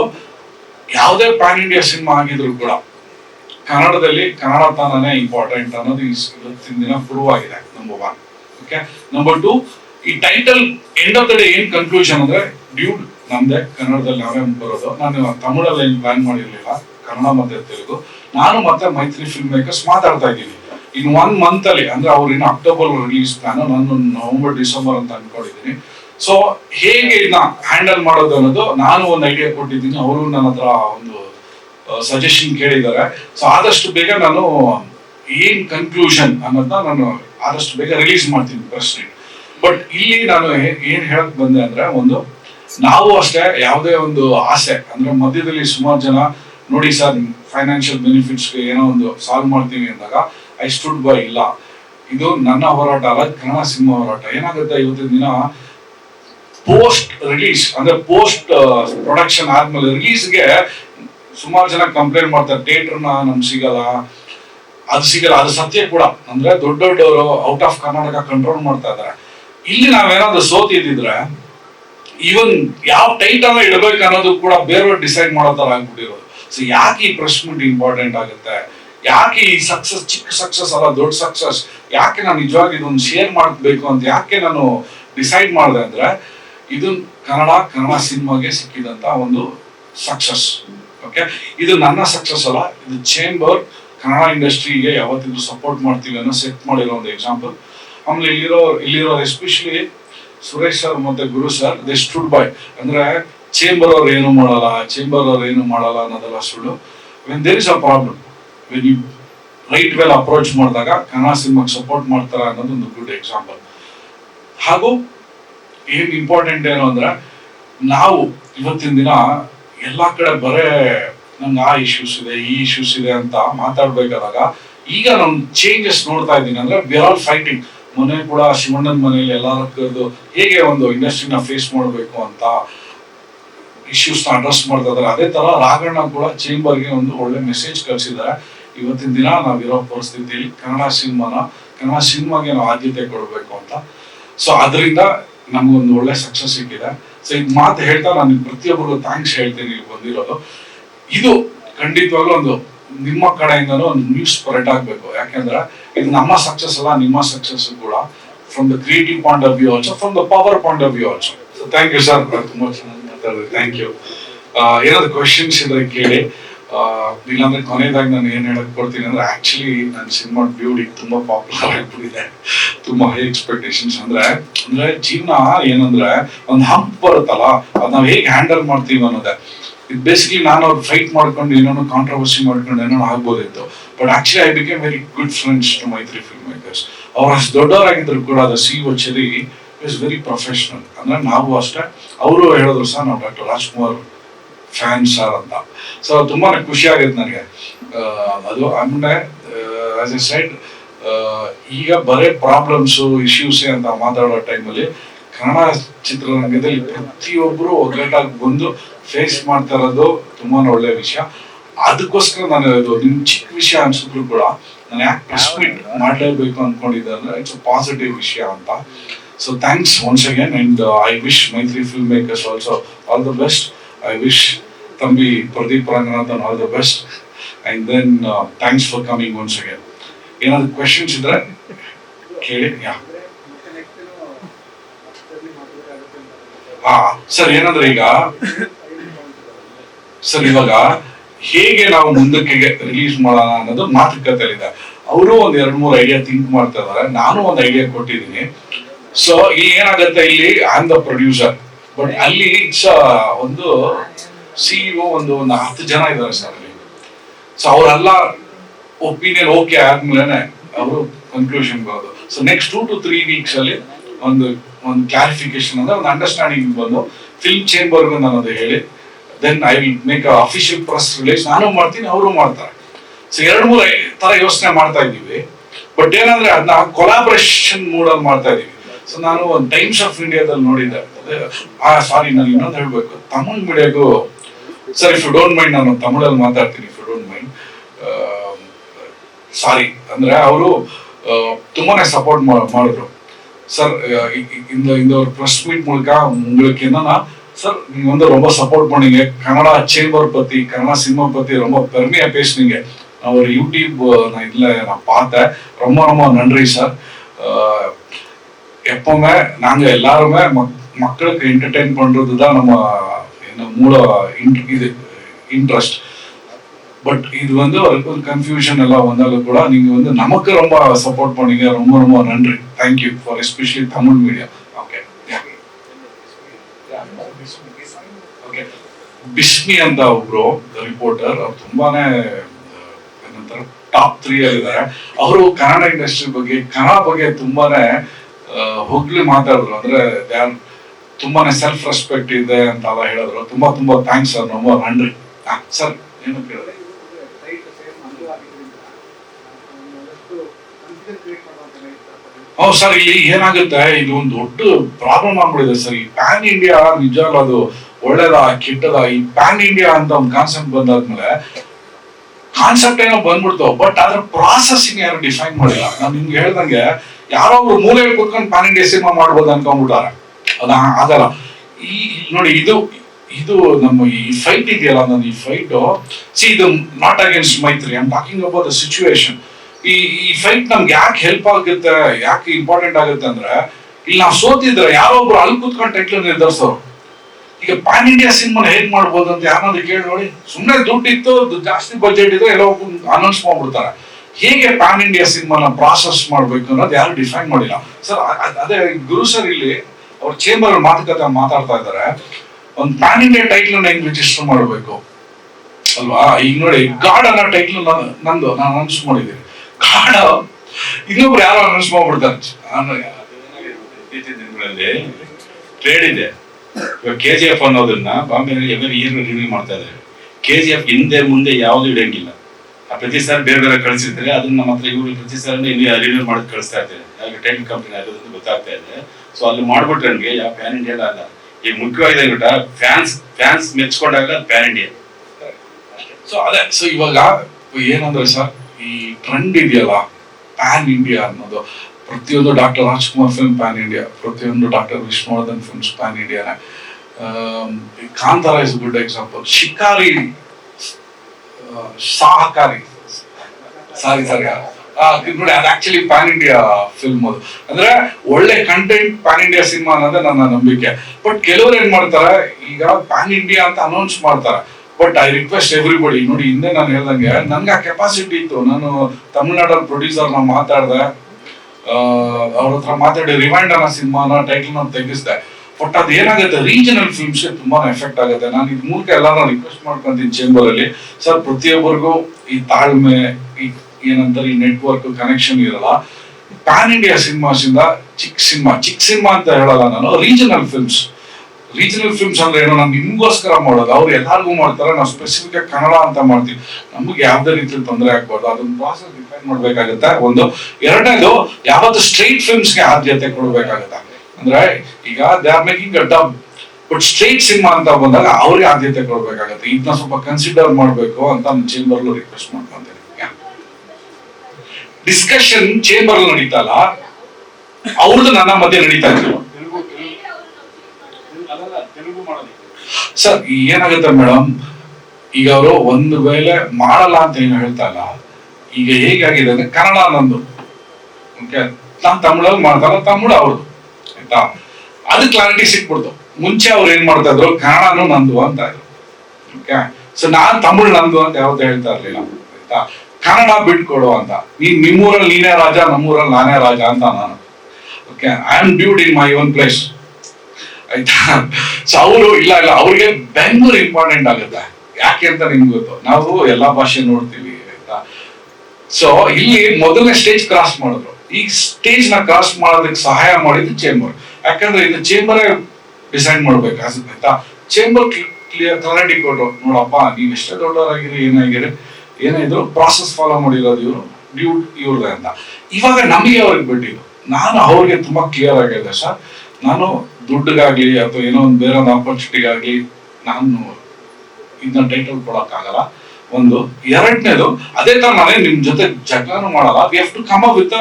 [SPEAKER 1] ಯಾವುದೇ ಪ್ಯಾನ್ ಇಂಡಿಯಾ ಸಿನಿಮಾ ಆಗಿದ್ರು ಕೂಡ ಕನ್ನಡದಲ್ಲಿ ಕನ್ನಡ ತಾನೇ ಇಂಪಾರ್ಟೆಂಟ್ ಅನ್ನೋದು ಇವತ್ತಿನ ದಿನ ಪ್ರೂವ್ ಆಗಿದೆ number one okay number two ಈ title end of the day ಏನ್ ಕನ್ಕ್ಲೂಷನ್ ಅಂದ್ರೆ ಡ್ಯೂಡ್ ನಮ್ದೇ ಕನ್ನಡದಲ್ಲಿ ನಾವೇ ಬರೋದು. ನಾನು ತಮಿಳಲ್ಲಿ ಏನು ಪ್ಲಾನ್ ಮಾಡಿರ್ಲಿಲ್ಲ, ಕನ್ನಡ ಮತ್ತೆ ತೆಲುಗು. ನಾನು ಮತ್ತೆ ಮೈತ್ರಿ ಫಿಲ್ಮ್ ಮೇಕರ್ಸ್ ಮಾತಾಡ್ತಾ ಇದ್ದೀನಿ. ಇನ್ ಒನ್ ಮಂತ್ ಅಲ್ಲಿ, ಅಂದ್ರೆ ಅವ್ರು ಇನ್ನು ಅಕ್ಟೋಬರ್ ರಿಲೀಸ್ ಪ್ಲಾನ್ ನಾನು ನವೆಂಬರ್ ಡಿಸೆಂಬರ್ ಅಂತ ಅನ್ಕೊಂಡಿದ್ದೀನಿ. ಸೊ ಹೇಗೆ ಇದನ್ನ ಹ್ಯಾಂಡಲ್ ಮಾಡೋದು ಅನ್ನೋದು ನಾನು ಒಂದು ಐಡಿಯಾ ಕೊಟ್ಟಿದ್ದೀನಿ. ಅವರು ನನ್ನ ಹತ್ರ ಒಂದು ಸಜೆಷನ್ ಕೇಳಿದ್ದಾರೆ. ಸೊ ಆದಷ್ಟು ಬೇಗ ನಾನು ಏನ್ ಕನ್ಕ್ಲೂಷನ್ ಅನ್ನೋದನ್ನ ನಾನು ಆದಷ್ಟು ಬೇಗ ರಿಲೀಸ್ ಮಾಡ್ತೀನಿ ಪ್ರೆಸ್ ಬಟ್ ಇಲ್ಲಿ ನಾನು ಏನ್ ಹೇಳಕ್ ಬಂದೆ ಅಂದ್ರೆ ಒಂದು, ನಾವು ಅಷ್ಟೇ ಯಾವುದೇ ಒಂದು ಆಸೆ, ಅಂದ್ರೆ ಮಧ್ಯದಲ್ಲಿ ಸುಮಾರು ಜನ ನೋಡಿ ಸರ್ ಫೈನಾನ್ಷಿಯಲ್ ಬೆನಿಫಿಟ್ಸ್ ಏನೋ ಒಂದು ಸಾಲ್ವ್ ಮಾಡ್ತೀವಿ ಅಂದಾಗ ಐ ಸ್ಟುಡ್ ಬೈ ಇಲ್ಲ. ಇದು ನನ್ನ ಹೋರಾಟ ಅಲ್ಲ, ಕನ್ನಡ ಸಿನಿಮಾ ಹೋರಾಟ. ಏನಾಗುತ್ತೆ ಇವತ್ತಿನ ದಿನ ಪೋಸ್ಟ್ ರಿಲೀಸ್ ಅಂದ್ರೆ ಪೋಸ್ಟ್ ಪ್ರೊಡಕ್ಷನ್ ಆದ್ಮೇಲೆ ರಿಲೀಸ್ಗೆ ಸುಮಾರು ಜನ ಕಂಪ್ಲೇಂಟ್ ಮಾಡ್ತಾರೆ ಥಿಯೇಟರ್ನ ನಮ್ಗೆ ಸಿಗಲ್ಲ. ಅದು ಸಿಗಲ್ಲ, ಅದು ಸತ್ಯ ಕೂಡ. ಅಂದ್ರೆ ದೊಡ್ಡ ದೊಡ್ಡವರು ಔಟ್ ಆಫ್ ಕರ್ನಾಟಕ ಕಂಟ್ರೋಲ್ ಮಾಡ್ತಾ ಇದಾರೆ ಇಲ್ಲಿ ನಾವೇನಾದ್ರೂ ಸೋತಿದ್ದಿದ್ರೆ ಈವನ್ ಯಾವ ಟೈಟಲ್ ಇಡಬೇಕು ಅನ್ನೋದು ಕೂಡ ಬೇರೆಯವ್ರು ಡಿಸೈಡ್ ಮಾಡೋ ತರ ಆಗ್ಬಿಟ್ಟಿರೋದು. ಸೊ ಯಾಕೆ ಈ ಪ್ರೆಸ್ ಮೀಟ್ ಇಂಪಾರ್ಟೆಂಟ್ ಆಗುತ್ತೆ? ಯಾಕೆ ಈ ಸಕ್ಸಸ್ ಚಿಕ್ಕ ಸಕ್ಸಸ್ ಅಲ್ಲ, ದೊಡ್ಡ ಸಕ್ಸಸ್ ಯಾಕೆ ನಾನು ನಿಜವಾಗಿ ಇದೊಂದು ಶೇರ್ ಮಾಡಬೇಕು ಅಂತ ಯಾಕೆ ನಾನು ಡಿಸೈಡ್ ಮಾಡಿದೆ ಅಂದ್ರೆ, ಇದು ಕನ್ನಡ ಕನ್ನಡ ಸಿನಿಮಾಗೆ ಸಿಕ್ಕಿದಂತ ಒಂದು ಸಕ್ಸಸ್ ಓಕೆ ಇದು ನನ್ನ ಸಕ್ಸಸ್ ಅಲ್ಲ, ಇದು ಚೇಂಬರ್ ಕನ್ನಡ ಇಂಡಸ್ಟ್ರಿಗೆ ಯಾವತ್ತಿದ್ರು ಸಪೋರ್ಟ್ ಮಾಡ್ತೀವಿ ಅನ್ನೋ ಸೆಟ್ ಮಾಡಿರೋ ಒಂದು ಎಕ್ಸಾಂಪಲ್ ಆಮೇಲೆ ಇಲ್ಲಿರೋ ಇಲ್ಲಿರೋ ಎಸ್ಪೆಷಲಿ ಸುರೇಶ್ ಸರ್ ಮತ್ತೆ Guru sir they stood by ಅಂದ್ರೆ ಚೇಂಬರ್ ಅವ್ರು ಏನು ಮಾಡಲ್ಲ ಚೇಂಬರ್ ಅವ್ರು ಏನು ಮಾಡಲ್ಲ ಅನ್ನೋದೆಲ್ಲ ಸುಳ್ಳು. When there is a problem when you right well approach ಮಾಡಿದಾಗ ಕನ್ನಡ ಸಿನಿಮಾಗೆ ಸಪೋರ್ಟ್ ಮಾಡ್ತಾರ ಅನ್ನೋದು ಒಂದು ಗುಡ್ ಎಕ್ಸಾಂಪಲ್ ಹಾಗೂ ಏನ್ ಇಂಪಾರ್ಟೆಂಟ್ ಏನು ಅಂದ್ರೆ ನಾವು ಇವತ್ತಿನ ದಿನ ಎಲ್ಲಾ ಕಡೆ ಬರೇ ನಂಗೆ ಆ ಇಶ್ಯೂಸ್ ಇದೆ, ಈ ಇಶ್ಯೂಸ್ ಇದೆ ಅಂತ ಮಾತಾಡ್ಬೇಕಾದಾಗ ಈಗ ನಾನು ಚೇಂಜಸ್ ನೋಡ್ತಾ ಇದ್ದೀನಿ ಅಂದ್ರೆ ವಿ ಆರ್ ಆಲ್ ಫೈಟಿಂಗ್ ಮೊನ್ನೆ ಕೂಡ ಶಿವಣ್ಣನ ಮನೆಯಲ್ಲಿ ಎಲ್ಲಾರು ಕರೆದು ಹೇಗೆ ಒಂದು ಇಂಡಸ್ಟ್ರಿನ ಫೇಸ್ ಮಾಡಬೇಕು ಅಂತ ಇಶ್ಯೂಸ್ನ ಅಡ್ರೆಸ್ ಮಾಡ್ತಾ ಇದಾರೆ ಅದೇ ತರ ರಾಘಣ್ಣ ಕೂಡ ಚೇಂಬರ್ಗೆ ಒಂದು ಒಳ್ಳೆ ಮೆಸೇಜ್ ಕಳಿಸಿದ್ದಾರೆ. ಇವತ್ತಿನ ದಿನ ನಾವಿರೋ ಪರಿಸ್ಥಿತಿಯಲ್ಲಿ ಕನ್ನಡ ಸಿನಿಮಾನ, ಕನ್ನಡ ಸಿನಿಮಾಗೆ ನಾವು ಆದ್ಯತೆ ಕೊಡಬೇಕು ಅಂತ. ಸೊ ಅದರಿಂದ ನಮಗೊಂದು ಒಳ್ಳೆ ಸಕ್ಸಸ್ ಸಿಕ್ಕಿದೆ. ಸೊ ಇದು ಮಾತು ಹೇಳ್ತಾ ನಾನು ಪ್ರತಿಯೊಬ್ಬರಿಗೂ ಥ್ಯಾಂಕ್ಸ್ ಹೇಳ್ತೀನಿ ಬಂದಿರೋದು. ಇದು ಖಂಡಿತವಾಗ್ಲೂ ಒಂದು ನಿಮ್ಮ ಕಡೆಯಿಂದನೂ ಒಂದು ನ್ಯೂಸ್ ಸ್ಪ್ರೆಡ್ ಆಗಬೇಕು. ಯಾಕೆಂದ್ರೆ ಇದು ನಮ್ಮ ಸಕ್ಸಸ್ ಅಲ್ಲ, ನಿಮ್ಮ ಸಕ್ಸಸ್ ಕೂಡ from the creative point of view also from the power point of view also thank you sir ತುಂಬಾ ಚೆನ್ನಾಗಿ ಮಾತಾಡಿದೆ. ಥ್ಯಾಂಕ್ ಯು ಏನಾದ್ರು ಕ್ವಶನ್ಸ್ ಇದ್ರೆ ಕೇಳಿ. ಇಲ್ಲಾಂದ್ರೆ ಕೊನೆಯದಾಗಿ ನಾನು ಏನ್ ಹೇಳಕ್ ಕೊಡ್ತೀನಿ ಅಂದ್ರೆ ಆಕ್ಚುಲಿ ನನ್ನ ಸಿನಿಮಾ ಬ್ಯೂಟಿ ತುಂಬಾ ಪಾಪ್ಯುಲರ್ ಆಗ್ಬಿಟ್ಟಿದೆ. ತುಂಬಾ ಹೈ ಎಕ್ಸ್ಪೆಕ್ಟೇಷನ್ಸ್ ಅಂದ್ರೆ ಅಂದ್ರೆ ಜೀವನ ಏನಂದ್ರೆ, ಒಂದು ಹಂಪ್ ಬರುತ್ತಲ್ಲ ಅದ್ ನಾವ್ ಹೇಗೆ ಹ್ಯಾಂಡಲ್ ಮಾಡ್ತೀವಿ ಅನ್ನೋದೇ. ಬೇಸಿಕಲಿ ನಾನು ಅವ್ರು ಫೈಟ್ ಮಾಡ್ಕೊಂಡು ಏನೋ ಕಾಂಟ್ರವರ್ಸಿ ಮಾಡ್ಕೊಂಡು ಏನೋ ಆಗ್ಬೋದಿತ್ತು. But actually I became very good friends to Mythri film makers ಅವ್ರು ಅಷ್ಟು ದೊಡ್ಡವರಾಗಿದ್ರು ಕೂಡ ಅದು C O is very professional ಅಂದ್ರೆ ನಾವು ಅಷ್ಟೇ, ಅವರು ಹೇಳಿದ್ರು ಸಹ ನಾವು ಡಾಕ್ಟರ್ ರಾಜ್ಕುಮಾರ್ ಫ್ಯಾನ್ ಸರ್ ಅಂತ. ಸೊ ತುಂಬಾನೇ ಖುಷಿ ಆಗೈತೆ ನನಗೆ ಅದು ಆಮೇಲೆ ಆಸ್ ಎ ಸೈಡ್ ಈಗ ಬರೇ ಪ್ರಾಬ್ಲಮ್ಸು ಇಶ್ಯೂಸ್ ಅಂತ ಮಾತಾಡೋ ಟೈಮಲ್ಲಿ ಕನ್ನಡ ಚಿತ್ರರಂಗದಲ್ಲಿ ಪ್ರತಿಯೊಬ್ಬರು ಒಗ್ಗಟ್ಟಾಗಿ ಬಂದು ಫೇಸ್ ಮಾಡ್ತಾ ಇರೋದು ತುಂಬಾನೇ ಒಳ್ಳೆ ವಿಷಯ. ಅದಕ್ಕೋಸ್ಕರ ನಾನು ಇದು ನಿಮ್ ಚಿಕ್ಕ ವಿಷಯ ಅನ್ಸಿದ್ರು ಕೂಡ ನಾನು ಯಾಕೆ ಪ್ರೆಸ್ ಮೀಟ್ ಮಾಡಲೇಬೇಕು ಅನ್ಕೊಂಡಿದ್ದೆ ಅಂದ್ರೆ ಇಟ್ಸ್ ಪಾಸಿಟಿವ್ ವಿಷಯ ಅಂತ. So thanks once again and I wish Mythri film makers also all the best I wish Thambi Pradeep Ranganathan all the best and then thanks for coming once again ಏನಾದ್ರು questions ಇದ್ರೆ ಕೇಳಿ ಯಾ ಹಾ sir, ಏನಂದ್ರೆ ಈಗ, sir, ಇವಾಗ ಹೇಗೆ ನಾವು ಮುಂದಕ್ಕೆ ರಿಲೀಸ್ ಮಾಡೋಣ ಅನ್ನೋದು ಮಾತುಕತೆಯಲ್ಲಿದೆ ಅವರು ಒಂದ್ ಎರಡ್ ಮೂರು ಐಡಿಯಾ ಥಿಂಕ್ ಮಾಡ್ತಾ ಇದಾರೆ ನಾನು ಒಂದು ಐಡಿಯಾ ಕೊಟ್ಟಿದ್ದೀನಿ. ಸೊ ಇಲ್ಲಿ ಏನಾಗುತ್ತೆ? ಇಲ್ಲಿ I am the producer but ಅಲ್ಲಿ ಇಟ್ಸ್ ಒಂದು ಸಿಇಒ ಒಂದು ಒಂದು ಹತ್ತು ಜನ ಇದ್ದಾರೆ ಸರ್ ಅಲ್ಲಿ. ಸೊ ಅವರೆಲ್ಲ ಒಪಿನಿಯನ್ ಓಕೆ ಆದ್ಮೇಲೆ ಅವರು ಕನ್ಕ್ಲೂಷನ್ ಬರೋದು. So next two to three weeks ಅಲ್ಲಿ ಒಂದು ಒಂದು ಕ್ಲಾರಿಫಿಕೇಶನ್ ಅಂದ್ರೆ ಒಂದು ಅಂಡರ್ಸ್ಟ್ಯಾಂಡಿಂಗ್ ಬಂದು ಫಿಲ್ಮ್ ಚೇಂಬರ್ ಅನ್ನೋದು ಹೇಳಿ then I will make official press release ನಾನು ಮಾಡ್ತೀನಿ, ಅವರು ಮಾಡ್ತಾರೆ. ಸೊ ಎರಡು, ಮೂರು ತರ ಯೋಚನೆ ಮಾಡ್ತಾ ಇದ್ದೀವಿ. ಬಟ್ ಏನಂದ್ರೆ ಅದನ್ನ ಕೊಲಾಬ್ರೇಷನ್ ಮೂಡಲ್ಲಿ ಮಾಡ್ತಾ ಇದೀವಿ ಸೊ ನಾನು ಒಂದು ಟೈಮ್ಸ್ ಆಫ್ ಇಂಡಿಯಾದಲ್ಲಿ ನೋಡಿದ್ದೆ. ಆ ಸಾರಿ ನಾನು ಇನ್ನೊಂದು ಹೇಳ್ಬೇಕು. Tamil ಮೀಡಿಯಾಗೂ sir if you don't mind ನಾನು ತಮಿಳಲ್ಲಿ ಮಾತಾಡ್ತೀನಿ if you don't mind sorry ಅಂದ್ರೆ ಅವರು ತುಂಬಾನೇ ಸಪೋರ್ಟ್ ಮಾಡಿದ್ರು. சார் uh, இந்த இந்த ஒரு ப்ரெஸ் மீட் மூலிக்கா உங்களுக்கு என்னன்னா சார் நீங்க வந்து ரொம்ப சப்போர்ட் பண்ணீங்க. கனடா சேம்பர் பத்தி கனடா சினிமா பத்தி ரொம்ப பெருமையா பேசுனீங்க. நான் ஒரு யூடியூப் நான் இதுல நான் பார்த்தேன். ரொம்ப ரொம்ப நன்றி சார் எப்பவுமே நாங்க எல்லாருமே மக்- மக்களுக்கு என்டர்டெயின் பண்றது தான் நம்ம என்ன மூல இன்- இது இன்ட்ரெஸ்ட் பட் இது வந்து ஒரு ஒரு கன்ஃபியூஷன் எல்லாம் வந்தாலும் கூட நீங்க வந்து நமக்கு ரொம்ப சப்போர்ட் பண்ணீங்க ரொம்ப ரொம்ப நன்றி thank you for especially Tamil media okay okay Bismi ಅಂತ ಒಬ್ರು ರಿಪೋರ್ಟರ್ ಅವ್ರು ತುಂಬಾನೇ ಏನಂತಾರೆ ಟಾಪ್ ತ್ರೀ ಆಗಿದ್ದಾರೆ ಅವರು ಕನ್ನಡ ಇಂಡಸ್ಟ್ರಿ ಬಗ್ಗೆ ಕನ್ನಡ ಬಗ್ಗೆ ತುಂಬಾನೇ ಆ, ಹೊಗ್ಲಿ ಮಾತಾಡಿದ್ರು ಅಂದ್ರೆ they are ತುಂಬಾನೇ ಸೆಲ್ಫ್ ರೆಸ್ಪೆಕ್ಟ್ ಇದೆ ಅಂತ ಎಲ್ಲ ಹೇಳಿದ್ರು ತುಂಬಾ ತುಂಬಾ ಥ್ಯಾಂಕ್ಸ್ ಸರ್ ரொம்ப நன்றி ಸರ್ ಏನು ಕೇಳಿದ್ರೆ ಹೌದು ಸರ್ ಇಲ್ಲಿ ಏನಾಗುತ್ತೆ, ಇದು ಒಂದು ದೊಡ್ಡ ಪ್ರಾಬ್ಲಮ್ ಆಗ್ಬಿಡಿದೆ ಸರ್. ಈ ಪ್ಯಾನ್ ಇಂಡಿಯಾ ನಿಜವಾಗ್ಲೂ ಅದು ಒಳ್ಳೇದ, ಕೆಟ್ಟದ? ಈ ಪ್ಯಾನ್ ಇಂಡಿಯಾ ಅಂತ ಒಂದು ಕಾನ್ಸೆಪ್ಟ್ ಬಂದಾದ್ಮೇಲೆ ಕಾನ್ಸೆಪ್ಟ್ ಏನೋ ಬಂದ್ಬಿಡ್ತು ಬಟ್ ಅದ್ರ ಪ್ರಾಸೆಸಿಂಗ್ ಯಾರು ಡಿಫೈನ್ ಮಾಡಿಲ್ಲ. ನಾನು ನಿಮ್ಗೆ ಹೇಳ್ದಂಗೆ, ಯಾರೋ ಒಬ್ರು ಮೂಲೆ ಕುತ್ಕೊಂಡು ಪ್ಯಾನ್ ಇಂಡಿಯಾ ಸಿನಿಮಾ ಮಾಡ್ಬೋದು ಅನ್ಕೊಂಡ್ಬಿಟ್ಟಾರೆ. ಅದ ಆಗಲ್ಲ. ಈ ನೋಡಿ, ಇದು ಇದು ನಮ್ಮ ಈ ಫೈಟ್ ಇದೆಯಲ್ಲ, ನಾನು ಈ ಫೈಟ್ ಸಿ ಇದು not against Mythri am talking about the situation ಈ ಈ ಫೈಟ್ ನಮ್ಗೆ ಯಾಕೆ ಹೆಲ್ಪ್ ಆಗುತ್ತೆ, ಯಾಕೆ ಇಂಪಾರ್ಟೆಂಟ್ ಆಗುತ್ತೆ ಅಂದ್ರೆ, ಇಲ್ಲಿ ನಾವು ಸೋತಿದ್ರೆ ಯಾರೋ ಒಬ್ರು ಅಲ್ಲಿ ಕುತ್ಕೊಂಡು ಟೈಟ್ಲ್ ನಿರ್ಧರಿಸೋರು? ಈಗ ಪ್ಯಾನ್ ಇಂಡಿಯಾ ಸಿನಿಮಾ ಹೇಗ್ ಮಾಡ್ಬೋದು ಅಂತ ಯಾರನ್ನಾದ್ರು ಕೇಳಿ ನೋಡಿ. ಸುಮ್ಮನೆ ದುಡ್ಡು ಇತ್ತು ಜಾಸ್ತಿ ಬಜೆಟ್ ಇದ್ರೆ ಎಲ್ಲೋ ಅನೌನ್ಸ್ ಮಾಡ್ಬಿಡ್ತಾರೆ. ಹೇಗೆ ಪ್ಯಾನ್ ಇಂಡಿಯಾ ಸಿನಿಮಾನ ಪ್ರಾಸೆಸ್ ಮಾಡ್ಬೇಕು ಅನ್ನೋದು ಯಾರು ಡಿಫೈನ್ ಮಾಡಿಲ್ಲ. ಸರ್ ಅದೇ ಗುರು ಸರ್ ಇಲ್ಲಿ ಅವ್ರ ಚೇಂಬರ್ ಮಾತುಕತೆ ಮಾತಾಡ್ತಾ ಇದ್ದಾರೆ. ಒಂದು ಪ್ಯಾನ್ ಇಂಡಿಯಾ ಟೈಟ್ಲ್ ಹೆಂಗ್ ರಿಜಿಸ್ಟರ್ ಮಾಡಬೇಕು? ಅಲ್ವಾ? ಈಗ ನೋಡಿ ಗಾಡ್ ಅನ್ನೋ ಟೈಟ್ಲ್ ನಂದು, ನಾನು ಅನೌನ್ಸ್ ಮಾಡಿದ್ದೀನಿ. ಗಾಡ್ ಇನ್ನೊಬ್ರು ಯಾರೋ ಅನೌನ್ಸ್ ಮಾಡ್ಬಿಡ್ತಾರೆ ನಾನು-
[SPEAKER 2] ಇತ್ತೀಚಿನ ದಿನಗಳಲ್ಲಿ ಟ್ರೇಡ್ ಇದೆ. ಇವಾಗ ಕೆ ಜಿ ಎಫ್ ಅನ್ನೋದನ್ನ ಬಾಂಬೆನಲ್ಲಿ ಎವರಿ ಇಯರ್ ರಿವ್ಯೂ ಮಾಡ್ತಾ ಇದ್ದಾರೆ. ಕೆ ಜಿ ಎಫ್ ಹಿಂದೆ ಮುಂದೆ ಯಾವುದು ಇಡಂಗಿಲ್ಲ ಆ ಪ್ರತಿ ಸಾರಿ ಬೇರೆ ಬೇರೆ ಕಳಿಸಿರ್ತಾರೆ. ಅದನ್ನ ನಮ್ಮ ಹತ್ರ ಇವರು ಪ್ರತಿ ಸಾರಿ ರಿವ್ಯೂ ಮಾಡಿ ಕಳಿಸ್ತಾ ಇರ್ತಾರೆ. ಹಾಗೆ ಟೈಮ್ ಕಂಪನಿ ಆಗೋದ್ರಿಂದ ಗೊತ್ತಾಗ್ತಾ ಇದೆ. ಸೊ ಅಲ್ಲಿ ಮಾಡ್ಬಿಟ್ರೆ ನನಗೆ ಯಾವ ಪ್ಯಾನ್ ಇಂಡಿಯಾ ಅಲ್ಲ. ಈಗ ಮುಖ್ಯವಾಗಿದೆ ಬಿಟ್ಟ ಫ್ಯಾನ್ಸ್ ಫ್ಯಾನ್ಸ್ ಮೆಚ್ಕೊಂಡಾಗ ಪ್ಯಾನ್ ಇಂಡಿಯಾ
[SPEAKER 1] ಸೊ ಅದೇ ಸೊ ಇವಾಗ ಏನಂದ್ರೆ ಸರ್? ಈ ಟ್ರೆಂಡ್ ಇದೆಯಲ್ಲ ಪ್ಯಾನ್ ಇಂಡಿಯಾ ಅನ್ನೋದು. ಪ್ರತಿಯೊಂದು doctor Rajkumar film pan India ಪ್ರತಿಯೊಂದು ಡಾಕ್ಟರ್ ವಿಷ್ಣುವರ್ಧನ್ ಫಿಲ್ಮ್ಸ್ ಪ್ಯಾನ್ ಇಂಡಿಯಾನ ಕಾಂತಾರ ಇಸ್ ಗುಡ್ ಎಕ್ಸಾಂಪಲ್ ಶಿಕಾರಿ ಸಹಕಾರಿ. ಸಾರಿ ಸಾರಿ ನೋಡಿ, ಅದು ಆಕ್ಚುಲಿ ಪ್ಯಾನ್ ಇಂಡಿಯಾ ಫಿಲ್ಮ್ ಅದು. ಅಂದ್ರೆ, ಒಳ್ಳೆ ಕಂಟೆಂಟ್ ಪ್ಯಾನ್ ಇಂಡಿಯಾ ಸಿನಿಮಾ ಅನ್ನೋದೇ ನನ್ನ ನಂಬಿಕೆ. ಬಟ್ ಕೆಲವ್ರು ಏನ್ ಮಾಡ್ತಾರೆ, ಈಗ ಪ್ಯಾನ್ ಇಂಡಿಯಾ ಅಂತ ಅನೌನ್ಸ್ ಮಾಡ್ತಾರೆ. ಬಟ್ ಐ ರಿಕ್ವೆಸ್ಟ್ ಎವ್ರಿಬಡಿ ನೋಡಿ, ಹಿಂದೆ ನಾನು ಹೇಳ್ದಂಗೆ, ನಂಗೆ ಆ ಕೆಪಾಸಿಟಿ ಇತ್ತು. ನಾನು ತಮಿಳ್ನಾಡಲ್ಲಿ ಪ್ರೊಡ್ಯೂಸರ್ ನಾವು ಮಾತಾಡ್ದೆ. ಅವ್ರ ಹತ್ರ ಮಾತಾಡಿ ರಿಮೈಂಡ್ ಅನ್ನೋ ಸಿನಿಮಾನ ಟೈಟಲ್ ತೆಗಿಸ್ದೆ. ಬಟ್ ಅದು ಏನಾಗುತ್ತೆ? ರೀಜನಲ್ ಫಿಲ್ಮ್ಸ್ಗೆ ತುಂಬಾ ಎಫೆಕ್ಟ್ ಆಗುತ್ತೆ. ನಾನು ಇದ್ ಮೂಲಕ ಎಲ್ಲಾರು ರಿಕ್ವೆಸ್ಟ್ ಮಾಡ್ಕೊಂತೀನಿ ಚೇಂಬರ್ ಅಲ್ಲಿ. ಸರ್ ಪ್ರತಿಯೊಬ್ಬರಿಗೂ ಈ ತಾಳ್ಮೆ, ಈ ಏನಂತಾರೆ, ಈ ನೆಟ್ವರ್ಕ್ ಕನೆಕ್ಷನ್ ಇರಲ್ಲ. ಪ್ಯಾನ್ ಇಂಡಿಯಾ ಸಿನಿಮಾಸ್ ಇಂದ ಚಿಕ್ಕ ಸಿನಿಮಾ ಚಿಕ್ಕ ಸಿನಿಮಾ ಅಂತ ಹೇಳಲ್ಲ ನಾನು. ರೀಜನಲ್ ಫಿಲ್ಮ್ಸ್ ರೀಜನಲ್ ಫಿಲ್ಮ್ಸ್ ಅಂದ್ರೆ ಏನೋ ನಮ್ಗೆ ನಿಮ್ಗೋಸ್ಕರ ಮಾಡೋದು. ಅವ್ರು ಎಲ್ಲಾರ್ಗು ಮಾಡ್ತಾರೆ. ನಾವು ಸ್ಪೆಸಿಫಿಕ್ ಕನ್ನಡ ಅಂತ ಮಾಡ್ತೀವಿ. ನಮ್ಗೆ ಯಾವ್ದೇ ರೀತಿಯಲ್ಲಿ ತೊಂದರೆ ಆಗ್ಬಾರ್ದು. ಅದನ್ನ ಪ್ರಾಸೆಸ್ ಡಿಫೈನ್ ಮಾಡ್ಬೇಕಾಗತ್ತೆ. ಒಂದು. ಎರಡನೇದು, ಯಾವತ್ತು ಸ್ಟ್ರೈಟ್ ಫಿಲ್ಮ್ಸ್ಗೆ ಆದ್ಯತೆ ಕೊಡ್ಬೇಕಾಗತ್ತೆ. ಅಂದ್ರೆ ಈಗ they are making a dub but straight cinema ಅಂತ ಬಂದಾಗ ಅವ್ರಿಗೆ ಆದ್ಯತೆ ಕೊಡ್ಬೇಕಾಗತ್ತೆ. ಇದನ್ನ ಸ್ವಲ್ಪ ಕನ್ಸಿಡರ್ ಮಾಡ್ಬೇಕು ಅಂತ ಚೇಂಬರ್ ರಿಕ್ವೆಸ್ಟ್ ಮಾಡ್ಕೊಂತೀನಿ ಡಿಸ್ಕಷನ್ ಚೇಂಬರ್ ನಡೀತಲ್ಲ. ಅವ್ರದ್ದು ನನ್ನ ಮಧ್ಯೆ ನಡೀತಾ ಇದ್ರು ಸರ್, ಏನಾಗುತ್ತೆ ಮೇಡಮ್? ಈಗ ಅವರು ಒಂದು ವೇಳೆ ಮಾಡಲ್ಲ ಅಂತ ಏನು ಹೇಳ್ತಾ ಇಲ್ಲ. ಈಗ ಹೇಗಾಗಿದೆ ಅಂದ್ರೆ ಕನ್ನಡ ನಂದು ಓಕೆ ನಾನು ತಮಿಳಲ್ಲಿ ಮಾಡ್ತಾರ ತಮಿಳು ಅವ್ರದ್ದು. ಆಯ್ತಾ? ಅದು ಕ್ಲಾರಿಟಿ ಸಿಕ್ಬಿಡ್ತು. ಮುಂಚೆ ಅವ್ರು ಏನ್ ಮಾಡ್ತಾ ಇದ್ರು? ಕನ್ನಡನು ನಂದು ಅಂತ ಇದ್ರು. ಓಕೆ ಸೊ ನಾನ್ ತಮಿಳು ನಂದು ಅಂತ ಯಾವತ್ತೂ ಹೇಳ್ತಾ ಇರ್ಲಿಲ್ಲ. ಆಯ್ತಾ? ಕನ್ನಡ ಬಿಟ್ಕೊಡು ಅಂತ. ನೀನ್ ನಿಮ್ಮೂರಲ್ಲಿ ನೀನೇ ರಾಜ, ನಮ್ಮೂರಲ್ಲಿ ನಾನೇ ರಾಜ ಅಂತ ನಾನು. Okay I am dude in my own place ಆಯ್ತಾ? ಅವರು ಇಲ್ಲ ಇಲ್ಲ, ಅವ್ರಿಗೆ ಬೆಂಗಳೂರು ಇಂಪಾರ್ಟೆಂಟ್ ಆಗುತ್ತೆ. ಯಾಕೆ ಅಂತ ನಿಮ್ಗೆ ಗೊತ್ತು? ನಾವು ಎಲ್ಲಾ ಭಾಷೆ ನೋಡ್ತೀವಿ, ಆಯ್ತಾ? ಸೊ ಇಲ್ಲಿ ಮೊದಲನೇ ಸ್ಟೇಜ್ ಕ್ರಾಸ್ ಮಾಡಿದ್ರು. ಈ ಸ್ಟೇಜ್ನ ಕ್ರಾಸ್ ಮಾಡೋದಕ್ಕೆ ಸಹಾಯ ಮಾಡಿದ್ದು ಚೇಂಬರ್ ಯಾಕಂದ್ರೆ ಇದು ಚೇಂಬರ್ ಡಿಸೈಡ್ ಮಾಡ್ಬೇಕು, ಆಯ್ತಾ? ಚೇಂಬರ್ ಕ್ಲಿಯರ್ ಕ್ಲಾರಿಟಿ ಕೊಟ್ಟರು ನೋಡಪ್ಪ, ನೀವು ಎಷ್ಟೇ ದೊಡ್ಡವರಾಗಿರಿ, ಏನಾಗಿರಿ? ಏನಾಯ್ತು ಇದ್ರು ಪ್ರಾಸೆಸ್ ಫಾಲೋ ಮಾಡಿರೋದು ಇವರು ಡ್ಯೂಟ್ ಇವ್ರದೇ ಅಂತ. ಇವಾಗ ನಮಗೆ ಅವ್ರಿಗೆ ಬಿಟ್ಟಿದ್ದು. ನಾನು ಅವ್ರಿಗೆ ತುಂಬಾ ಕ್ಲಿಯರ್ ಆಗಿದೆ ಸರ್ ನಾನು ದುಡ್ಡಿಗಾಗ್ಲಿ ಅಥವಾ ಏನೋ ಒಂದು ಬೇರೆ ಒಂದು ಆಪರ್ಚುನಿಟಿಗಾಗ್ಲಿ ನಾನು ಇದನ್ನ ಟೈಟಲ್ ಕೊಡಕ್ಕಾಗಲ್ಲ. ಒಂದು. ಎರಡನೇದು, ಅದೇ ತರ ನಾನೇ ನಿಮ್ ಜೊತೆ ಜಗಳನು ಮಾಡಲ್ಲ. We have to come up with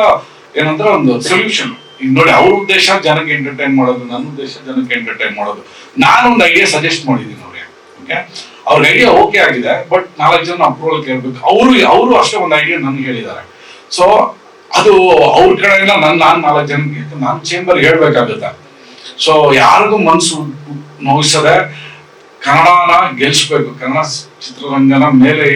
[SPEAKER 1] ಏನಂದ್ರೆ ಒಂದು ಸೊಲ್ಯೂಷನ್ ಈಗ ನೋಡಿ, ಅವ್ರ ಉದ್ದೇಶ ಜನಕ್ಕೆ ಎಂಟರ್ಟೈನ್ ಮಾಡೋದು, ನನ್ನ ಉದ್ದೇಶ ಜನಕ್ಕೆ ಎಂಟರ್ಟೈನ್ ಮಾಡೋದು. ನಾನು ಒಂದು ಐಡಿಯಾ ಸಜೆಸ್ಟ್ ಮಾಡಿದ್ದೀನಿ ಅವ್ರಿಗೆ. ಓಕೆ ಅವ್ರ ಐಡಿಯಾ ಓಕೆ ಆಗಿದೆ ಬಟ್ ನಾಲ್ಕು ಜನ ಅಪ್ರೂವಲ್ ಕೇಳ್ಬೇಕು. ಅವರು ಅವರು ಅಷ್ಟೇ ಒಂದು ಐಡಿಯಾ ನನ್ಗೆ ಹೇಳಿದ್ದಾರೆ. ಸೊ ಅದು ಅವ್ರ ಕಡೆಯಿಂದ ನನ್, ನಾನು ನಾಲ್ಕು ಜನಕ್ಕೆ, ನಾನು ಚೇಂಬರ್ ಹೇಳ್ಬೇಕಾಗುತ್ತೆ. ಸೊ ಯಾರಿಗೂ ಮನಸ್ಸು ನೋಯಿಸದೆ ಕನ್ನಡನ ಗೆಲ್ಸ್ಬೇಕು, ಕನ್ನಡ ಚಿತ್ರರಂಗನ ಮೇಲೆ